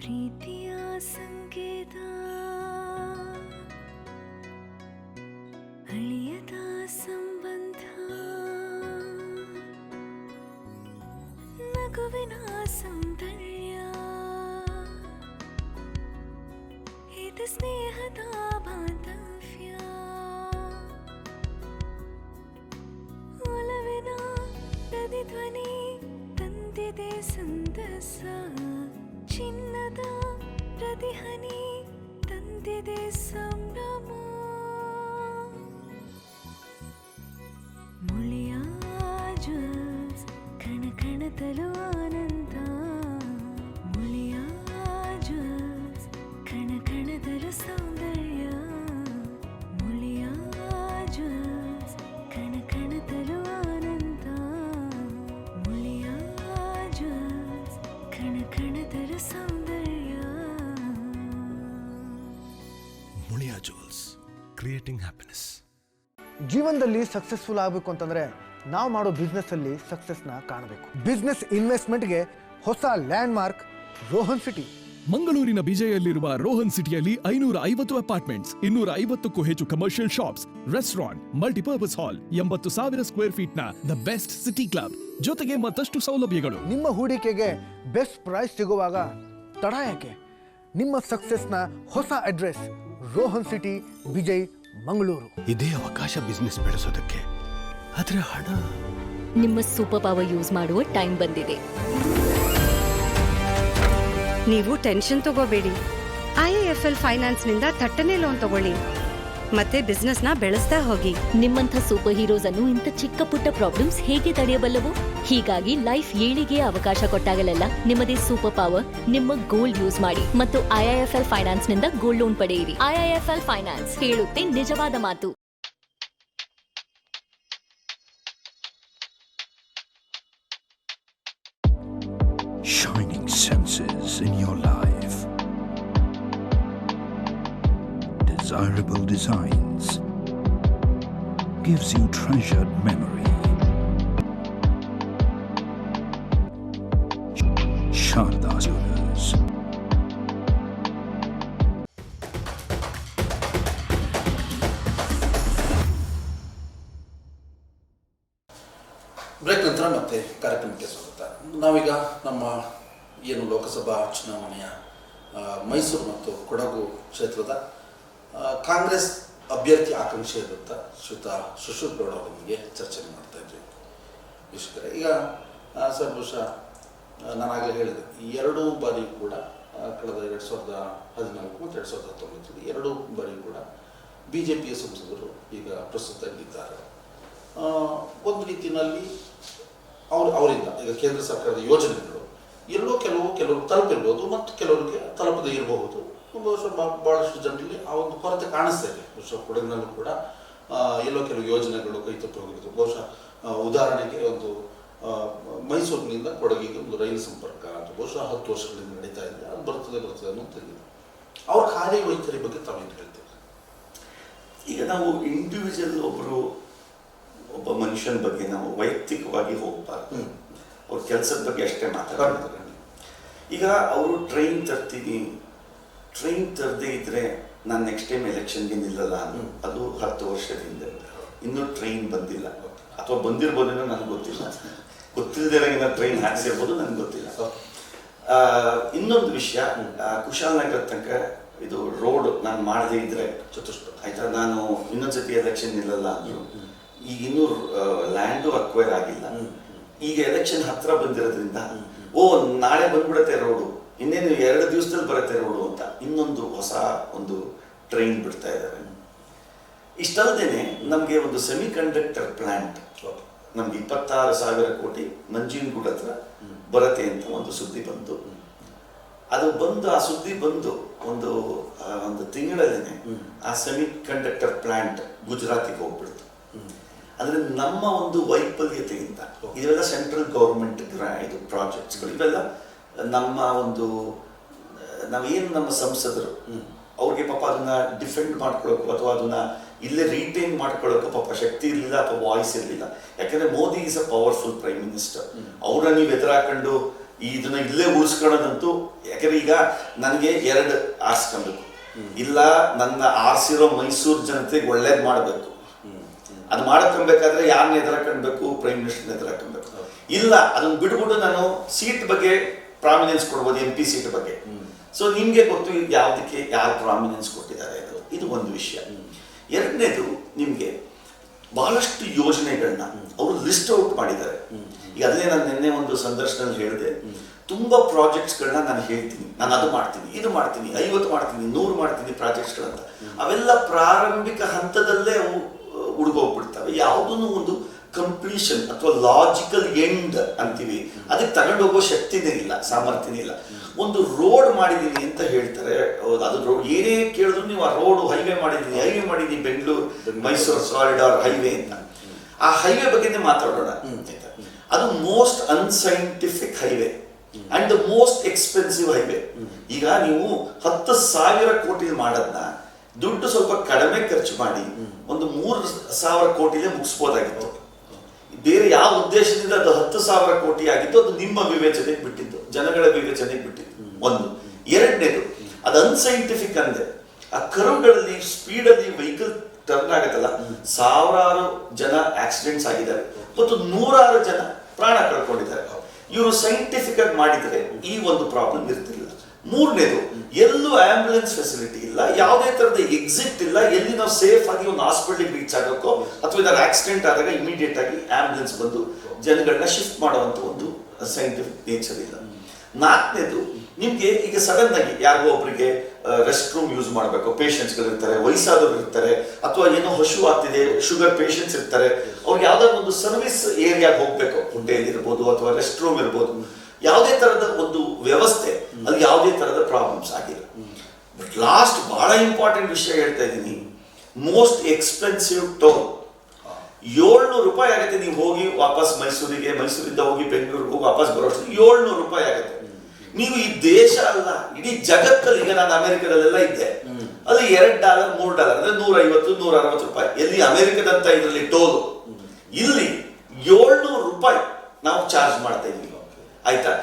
ಪ್ರೀತಿಯ ಸಂಕೇತ विनाशं धन्या स्नेहता बान्धव्या ओलविना प्रतिध्वनि तन्तिते सन्तसा चिन्नता प्रतिहनि तन्तिते सम ಕ್ರಿಯೇಟಿಂಗ್ ಹ್ಯಾಪಿನೆಸ್ ಜೀವನದಲ್ಲಿ ಸಕ್ಸಸ್ಫುಲ್ ಆಗಬೇಕು ಅಂತಂದ್ರೆ ನಾವು ಮಾಡೋ ಬಿಸ್ನೆಸ್ ಅಲ್ಲಿ ಸಕ್ಸಸ್ನ ಕಾಣಬೇಕು. ಬಿಸ್ನೆಸ್ ಇನ್ವೆಸ್ಟ್ಮೆಂಟ್ಗೆ ಹೊಸ ಲ್ಯಾಂಡ್ ಮಾರ್ಕ್ ರೋಹನ್ ಸಿಟಿ ಮಂಗಳೂರಿನ ಬಿಜೆಯಲ್ಲಿರುವ ರೋಹನ್ ಸಿಟಿಯಲ್ಲಿ ಐನೂರ ಐವತ್ತು ಅಪಾರ್ಟ್ಮೆಂಟ್ಸ್ ಇನ್ನೂರ ಐವತ್ತಕ್ಕೂ ಹೆಚ್ಚು commercial shops restaurant multipurpose hall ಎಂಬತ್ತು ಸಾವಿರ ಸ್ಕ್ವೇರ್ ಫೀಟ್ನ ದ ಬೆಸ್ಟ್ ಸಿಟಿ ಕ್ಲಬ್ ಜೊತೆಗೆ ಮತ್ತಷ್ಟು ಸೌಲಭ್ಯಗಳು. ನಿಮ್ಮ ಹೂಡಿಕೆಗೆ ಬೆಸ್ಟ್ ಪ್ರೈಸ್ ಸಿಗುವಾಗ ತಡ ಯಾಕೆ? ನಿಮ್ಮ ಸಕ್ಸಸ್ನ ಹೊಸ ಅಡ್ರೆಸ್ ರೋಹನ್ ಸಿಟಿ ವಿಜಯ್ ಮಂಗಳೂರು. ಇದೇ ಅವಕಾಶ ಬಿಸ್ನೆಸ್ ಬೆಳೆಸೋದಕ್ಕೆ ಆದ್ರೆ ಹಣ? ನಿಮ್ಮ ಸೂಪರ್ ಪವರ್ ಯೂಸ್ ಮಾಡುವ ಟೈಮ್ ಬಂದಿದೆ. ನೀವು ಟೆನ್ಷನ್ ತಗೋಬೇಡಿ. ಐ ಎಫ್ ಎಲ್ ಫೈನಾನ್ಸ್ನಿಂದ ಥಟ್ಟನೆ ಲೋನ್ ತಗೊಳ್ಳಿ. ಮತ್ತೆ ಬಿಸ್ನೆಸ್ನ ಬೆಳೆಸ್ತಾ ಹೋಗಿ. ನಿಮ್ಮಂಥ ಸೂಪರ್ ಹೀರೋಸ್ ಅನ್ನು ಇಂಥ ಚಿಕ್ಕ ಪುಟ್ಟ ಪ್ರಾಬ್ಲಮ್ಸ್ ಹೇಗೆ ತಡೆಯಬಲ್ಲವು? ಹೀಗಾಗಿ ಲೈಫ್ ಏಳಿಗೆ ಅವಕಾಶ ಕೊಟ್ಟಾಗಲೆಲ್ಲ, ನಿಮ್ಮದೇ ಸೂಪರ್ ಪವರ್ ನಿಮ್ಮ ಗೋಲ್ಡ್ ಯೂಸ್ ಮಾಡಿ ಮತ್ತು ಐಐಎಫ್ಎಲ್ ಫೈನಾನ್ಸ್ನಿಂದ ಗೋಲ್ಡ್ ಲೋನ್ ಪಡೆಯಿರಿ. ಐಐಎಫ್ಎಲ್ ಫೈನಾನ್ಸ್ ಹೇಳುತ್ತೆ ನಿಜವಾದ ಮಾತು. Desirable designs, gives you treasured memory. Sharda Jewelers. Break ನಂತರ ಮತ್ತೆ ಕಾರ್ಯಕ್ರಮಕ್ಕೆ ಸ್ವಾಗತ ನಾವೀಗ ನಮ್ಮ ಏನು ಲೋಕಸಭಾ ಚುನಾವಣೆಯ ಮೈಸೂರು ಮತ್ತು ಕೊಡಗು ಕ್ಷೇತ್ರದ ಕಾಂಗ್ರೆಸ್ ಅಭ್ಯರ್ಥಿ ಆಕಾಂಕ್ಷೆ ಇರುತ್ತ ಶ್ರೀಯುತ ಸುಶ್ರುತ್ ಗೌಡ ಅವರೊಂದಿಗೆ ಚರ್ಚೆ ಮಾಡ್ತಾ ಇದ್ವಿ. ವೀಕ್ಷಕರೇ, ಈಗ ಸರ್ ಬಹುಶಃ ನಾನಾಗಲೇ ಹೇಳಿದೆ, ಈ ಎರಡೂ ಬಾರಿ ಕೂಡ ಕಳೆದ ಎರಡು ಸಾವಿರದ ಹದಿನಾಲ್ಕು ಮತ್ತು ಎರಡು ಸಾವಿರದ ಹತ್ತೊಂಬತ್ತರಲ್ಲಿ ಎರಡೂ ಬಾರಿ ಕೂಡ ಬಿ ಜೆ ಪಿಯ ಸಂಸದರು ಈಗ ಪ್ರಸ್ತುತ ಇದ್ದಾರೆ ಒಂದು ರೀತಿಯಲ್ಲಿ ಅವ್ರು, ಅವರಿಂದ, ಈಗ ಕೇಂದ್ರ ಸರ್ಕಾರದ ಯೋಜನೆಗಳು, ಎಲ್ಲೋ ಕೆಲವು, ಕೆಲವರು ತಲುಪಿರ್ಬೋದು ಮತ್ತು ಕೆಲವರಿಗೆ ತಲುಪದೇ ಇರಬಹುದು. ಬಹುಶಃ ವರ್ಷ ಬಹಳಷ್ಟು ಜನರಲ್ಲಿ ಆ ಒಂದು ಕೊರತೆ ಕಾಣಿಸ್ತಾ ಇದೆ. ಬಹುಶಃ ಕೊಡಗಿನಲ್ಲೂ ಕೂಡ ಎಲ್ಲೋ ಕೆಲವು ಯೋಜನೆಗಳು ಕೈ ತಪ್ಪಿ ಹೋಗಿರೋದು ಬಹುಶಃ ಉದಾಹರಣೆಗೆ ಒಂದು ಮೈಸೂರಿನಿಂದ ಕೊಡಗಿಗೆ ಒಂದು ರೈಲು ಸಂಪರ್ಕ ಅಂತ ಬಹುಶಃ ಹತ್ತು ವರ್ಷಗಳಿಂದ ನಡೀತಾ ಇದೆ. ಅದು ಬರ್ತದೆ ಬರ್ತದೆ ಅನ್ನೋದು ತಿಳಿದಿದೆ. ಅವ್ರ ಕಾರ್ಯವೈಖರಿ ಬಗ್ಗೆ ತಾವೇನು ಹೇಳ್ತೀವಿ ಈಗ ನಾವು ಇಂಡಿವಿಜುವಲ್ ಒಬ್ಬರು ಒಬ್ಬ ಮನುಷ್ಯನ ಬಗ್ಗೆ ನಾವು ವೈಯಕ್ತಿಕವಾಗಿ ಹೋಗ್ಬಾರ್ದು. ಅವ್ರ ಕೆಲಸದ ಬಗ್ಗೆ ಅಷ್ಟೇ ಮಾತಾಡ್ತಾರೆ ಈಗ ಅವರು ಟ್ರೈನ್ ತರ್ತೀನಿ ಟ್ರೈನ್ ತರದೇ ಇದ್ರೆ ನಾನು ನೆಕ್ಸ್ಟ್ ಟೈಮ್ ಎಲೆಕ್ಷನ್ಗೆ ನಿಲ್ಲಲ್ಲ ಅನ್ನೋ ಅದು ಹತ್ತು ವರ್ಷದಿಂದ. ಇನ್ನೂ ಟ್ರೈನ್ ಬಂದಿಲ್ಲ. ಅಥವಾ ಬಂದಿರ್ಬೋದೇನೋ ನನಗೆ ಗೊತ್ತಿಲ್ಲ. ಗೊತ್ತಿಲ್ಲದೆ ಟ್ರೈನ್ ಹಾಕ್ಸಿರ್ಬೋದು ನನಗೆ ಗೊತ್ತಿಲ್ಲ. ಇನ್ನೊಂದು ವಿಷಯ ಕುಶಾಲನಗರ ತನಕ ಇದು ರೋಡ್ ನಾನು ಮಾಡದೇ ಇದ್ರೆ ಚತುಷ್ಟ ಆಯ್ತಾ? ನಾನು ಇನ್ನೊಂದ್ಸತಿ ಎಲೆಕ್ಷನ್ ನಿಲ್ಲಲ್ಲ ಅಂದರು. ಈಗ ಇನ್ನೂ ಲ್ಯಾಂಡು ಅಕ್ವೈರ್ ಆಗಿಲ್ಲ. ಈಗ ಎಲೆಕ್ಷನ್ ಹತ್ರ ಬಂದಿರೋದ್ರಿಂದ ಓ ನಾಳೆ ಬಂದ್ಬಿಡತ್ತೆ ರೋಡು ಇನ್ನೇನು ಎರಡು ದಿವಸದಲ್ಲಿ ಬರುತ್ತೆ ನೋಡು ಅಂತ ಇನ್ನೊಂದು ಹೊಸ ಒಂದು ಟ್ರೈನ್ ಬಿಡ್ತಾ ಇದ್ದಾರೆ ಇಷ್ಟಲ್ಲದೇನೆ ನಮಗೆ ಒಂದು ಸೆಮಿ ಕಂಡಕ್ಟರ್ ಪ್ಲಾಂಟ್ ನಮ್ಗೆ ಇಪ್ಪತ್ತಾರು ಸಾವಿರ ಕೋಟಿ ನಂಜನಗೂಡು ಹತ್ರ ಬರತ್ತೆ ಅಂತ ಒಂದು ಸುದ್ದಿ ಬಂತು. ಅದು ಬಂದು ಆ ಸುದ್ದಿ ಬಂದು ಒಂದು ಒಂದು ತಿಂಗಳಲ್ಲೇನೆ ಆ ಸೆಮಿ ಕಂಡಕ್ಟರ್ ಪ್ಲಾಂಟ್ ಗುಜರಾತಿಗೆ ಹೋಗ್ಬಿಡ್ತು. ಅಂದ್ರೆ ನಮ್ಮ ಒಂದು ವೈಫಲ್ಯತೆಯಿಂದ ಇವೆಲ್ಲ ಸೆಂಟ್ರಲ್ ಗೌರ್ಮೆಂಟ್ ಇದು ಪ್ರಾಜೆಕ್ಟ್ಸ್ಗಳು ಇವೆಲ್ಲ ನಮ್ಮ ಒಂದು ನಾವೇನು ನಮ್ಮ ಸಂಸದರು ಅವ್ರಿಗೆ ಪಾಪ ಅದನ್ನ ಡಿಫೆಂಡ್ ಮಾಡ್ಕೊಳ್ಳೋಕ್ಕೋ ಅಥವಾ ಅದನ್ನ ಇಲ್ಲೇ ರೀಟೈನ್ ಮಾಡ್ಕೊಳ್ಳೋಕ್ಕೋ ಪಾಪ ಶಕ್ತಿ ಇರಲಿಲ್ಲ ಅಥವಾ ವಾಯ್ಸ್ ಇರಲಿಲ್ಲ. ಯಾಕಂದ್ರೆ Modi is a powerful prime minister ಅವ್ರನ್ನ ನೀವು ಎದುರಾಕೊಂಡು ಇದನ್ನ ಇಲ್ಲೇ ಉಳಿಸ್ಕೊಳ್ಳೋದಂತೂ ಯಾಕಂದ್ರೆ ಈಗ ನನಗೆ ಎರಡು ಆರಿಸ್ಕೊಬೇಕು ಇಲ್ಲ ನನ್ನ ಆರಿಸಿರೋ ಮೈಸೂರು ಜನತೆಗೆ ಒಳ್ಳೇದು ಮಾಡಬೇಕು. ಅದು ಮಾಡಕೊಂಬೇಕಾದ್ರೆ ಯಾರನ್ನ ಎದುರಾಕಣ್ಬೇಕು ಪ್ರೈಮ್ ಮಿನಿಸ್ಟರ್ನ ಎದುರಾಕಬೇಕು ಇಲ್ಲ ಅದನ್ನ ಬಿಟ್ಬಿಟ್ಟು ನಾನು ಸೀಟ್ ಬಗ್ಗೆ ಪ್ರಾಮಿನೆನ್ಸ್ ಕೊಡ್ಬೋದು ಎಂ ಪಿ ಸೀಟ್ ಬಗ್ಗೆ. ಸೊ ನಿಮಗೆ ಗೊತ್ತು ಯಾವುದಕ್ಕೆ ಯಾವ್ದಕ್ಕೆ ಯಾರು ಪ್ರಾಮಿನೆನ್ಸ್ ಕೊಟ್ಟಿದ್ದಾರೆ ಇದು ಒಂದು ವಿಷಯ. ಎರಡನೇದು ನಿಮಗೆ ಬಹಳಷ್ಟು ಯೋಜನೆಗಳನ್ನ ಅವರು ಲಿಸ್ಟ್ ಔಟ್ ಮಾಡಿದ್ದಾರೆ. ಈಗ ಅದನ್ನೇ ನಾನು ನಿನ್ನೆ ಒಂದು ಸಂದರ್ಶನದಲ್ಲಿ ಹೇಳಿದೆ. ತುಂಬಾ ಪ್ರಾಜೆಕ್ಟ್ಸ್ಗಳನ್ನ ನಾನು ಹೇಳ್ತೀನಿ. ನಾನು ಅದು ಮಾಡ್ತೀನಿ ಇದು ಮಾಡ್ತೀನಿ ಐವತ್ತು ಮಾಡ್ತೀನಿ ನೂರು ಮಾಡ್ತೀನಿ ಪ್ರಾಜೆಕ್ಟ್ಸ್ಗಳಂತ ಅವೆಲ್ಲ ಪ್ರಾರಂಭಿಕ ಹಂತದಲ್ಲೇ ಅವು ಹುಡುಗೋಗ್ಬಿಡ್ತವೆ. ಯಾವುದೂ ಒಂದು ಕಂಪ್ಲೀಷನ್ ಅಥವಾ ಲಾಜಿಕಲ್ ಎಂಡ್ ಅಂತೀವಿ. ಅದಕ್ಕೆ ತಗೊಂಡೋಗೋ ಶಕ್ತಿನೇ ಇಲ್ಲ ಸಾಮರ್ಥ್ಯನೇ ಇಲ್ಲ. ಒಂದು ರೋಡ್ ಮಾಡಿದ್ದೀನಿ ಅಂತ ಹೇಳ್ತಾರೆ ಅದು ರೋಡ್ ಏನೇ ಕೇಳಿದ್ರು ನೀವು ಆ ರೋಡ್ ಹೈವೇ ಮಾಡಿದ್ದೀನಿ ಹೈವೇ ಮಾಡಿದ್ದೀನಿ ಬೆಂಗಳೂರು ಮೈಸೂರು ಕಾರಿಡಾರ್ ಹೈವೇ ಅಂತ. ಆ ಹೈವೇ ಬಗ್ಗೆನೇ ಮಾತಾಡೋಣ. ಅಂತ ಅದು most unscientific highway and the most expensive highway ಈಗ ನೀವು ಹತ್ತು ಸಾವಿರ ಕೋಟಿ ಮಾಡೋದನ್ನ ದುಡ್ಡು ಸ್ವಲ್ಪ ಕಡಿಮೆ ಖರ್ಚು ಮಾಡಿ ಒಂದು ಮೂರು ಸಾವಿರ ಕೋಟಿಲೇ ಮುಗಿಸ್ಬೋದಾಗಿತ್ತು. ಬೇರೆ ಯಾವ ಉದ್ದೇಶದಿಂದ ಅದು ಹತ್ತು ಸಾವಿರ ಕೋಟಿ ಆಗಿತ್ತು ಅದು ನಿಮ್ಮ ವಿವೇಚನೆಗೆ ಬಿಟ್ಟಿದ್ದು ಜನಗಳ ವಿವೇಚನೆಗೆ ಬಿಟ್ಟಿದ್ದು ಒಂದು. ಎರಡನೇದು, ಅದು ಅನ್ಸೈಂಟಿಫಿಕ್ ಅಂದ್ರೆ, ಆ ಕರುಗಳಲ್ಲಿ ಸ್ಪೀಡಲ್ಲಿ ವೆಹಿಕಲ್ ಟರ್ನ್ ಆಗುತ್ತಲ್ಲ, ಸಾವಿರಾರು ಜನ ಆಕ್ಸಿಡೆಂಟ್ಸ್ ಆಗಿದ್ದಾರೆ ಮತ್ತು ನೂರಾರು ಜನ ಪ್ರಾಣ ಕಳ್ಕೊಂಡಿದ್ದಾರೆ. ಇವರು ಸೈಂಟಿಫಿಕ್ ಆಗಿ ಮಾಡಿದ್ರೆ ಈ ಒಂದು ಪ್ರಾಬ್ಲಮ್ ಇರ್ತಿಲ್ಲ ಮೂರನೇದು, ಎಲ್ಲೂ ಆಂಬ್ಯುಲೆನ್ಸ್ ಫೆಸಿಲಿಟಿ ಇಲ್ಲ, ಯಾವುದೇ ತರದ ಎಕ್ಸಿಟ್ ಇಲ್ಲ, ಎಲ್ಲಿ ನಾವು ಸೇಫ್ ಆಗಿ ಒಂದು ಹಾಸ್ಪಿಟ್ಲಿಗೆ ರೀಚ್ ಆಗೋಕ್ಕೋ ಅಥವಾ ಇದರ ಆಕ್ಸಿಡೆಂಟ್ ಆದಾಗ ಇಮಿಡಿಯೇಟ್ ಆಗಿ ಆಂಬ್ಯುಲೆನ್ಸ್ ಬಂದು ಜನಗಳನ್ನ ಶಿಫ್ಟ್ ಮಾಡುವಂತ ಒಂದು ಸೈಂಟಿಫಿಕ್ ನೇಚರ್ ಇಲ್ಲ. ನಾಲ್ಕನೇದು, ನಿಮಗೆ ಈಗ ಸಡನ್ ಆಗಿ ಯಾರಿಗೋ ಒಬ್ಬರಿಗೆ ರೆಸ್ಟ್ ರೂಮ್ ಯೂಸ್ ಮಾಡಬೇಕು ಪೇಷಂಟ್ಸ್ಗಳು ಇರ್ತಾರೆ, ವಯಸ್ಸಾದವರು ಇರ್ತಾರೆ, ಅಥವಾ ಏನೋ ಹಶು ಆಗ್ತಿದೆ ಶುಗರ್ ಪೇಷಂಟ್ಸ್ ಇರ್ತಾರೆ ಅವ್ರಿಗೆ ಯಾವ್ದಾದ್ರು ಒಂದು ಸರ್ವಿಸ್ ಏರಿಯಾಗೆ ಹೋಗ್ಬೇಕು ಇರ್ಬೋದು ಅಥವಾ ರೆಸ್ಟ್ ರೂಮ್ ಇರ್ಬೋದು. ಯಾವುದೇ ತರದ ಒಂದು ವ್ಯವಸ್ಥೆ ಅಲ್ಲಿ ಯಾವುದೇ ತರದ ಪ್ರಾಬ್ಲಮ್ಸ್ ಆಗಿಲ್ಲ. ಬಟ್ ಲಾಸ್ಟ್ ಬಹಳ ಇಂಪಾರ್ಟೆಂಟ್ ವಿಷಯ ಹೇಳ್ತಾ ಇದ್ದೀನಿ. ಮೋಸ್ಟ್ ಎಕ್ಸ್ಪೆನ್ಸಿವ್ ಟೋಲ್ ಏಳ್ನೂರು ರೂಪಾಯಿ ಆಗುತ್ತೆ ನೀವು ಹೋಗಿ ವಾಪಸ್ ಮೈಸೂರಿಗೆ ಮೈಸೂರಿಂದ ಹೋಗಿ ಬೆಂಗಳೂರಿಗೆ ಹೋಗಿ ವಾಪಸ್ ಬರೋಷ್ಟು ಏಳ್ನೂರು ರೂಪಾಯಿ ಆಗುತ್ತೆ. ನೀವು ಈ ದೇಶ ಅಲ್ಲ ಇಡೀ ಜಗತ್ತಲ್ಲಿ ಈಗ ನಾನು ಅಮೆರಿಕದಲ್ಲೆಲ್ಲ ಇದ್ದೆ. ಅಲ್ಲಿ ಎರಡು ಡಾಲರ್ ಮೂರು ಡಾಲರ್ ಅಂದ್ರೆ ನೂರ ಐವತ್ತು ನೂರ ಅರವತ್ತು ರೂಪಾಯಿ. ಎಲ್ಲಿ ಅಮೆರಿಕದಂತ ಇದರಲ್ಲಿ ಟೋಲ್ ಇಲ್ಲಿ ಏಳ್ನೂರು ರೂಪಾಯಿ ನಾವು ಚಾರ್ಜ್ ಮಾಡ್ತಾ ಇದ್ವಿ ಆಯ್ತಾ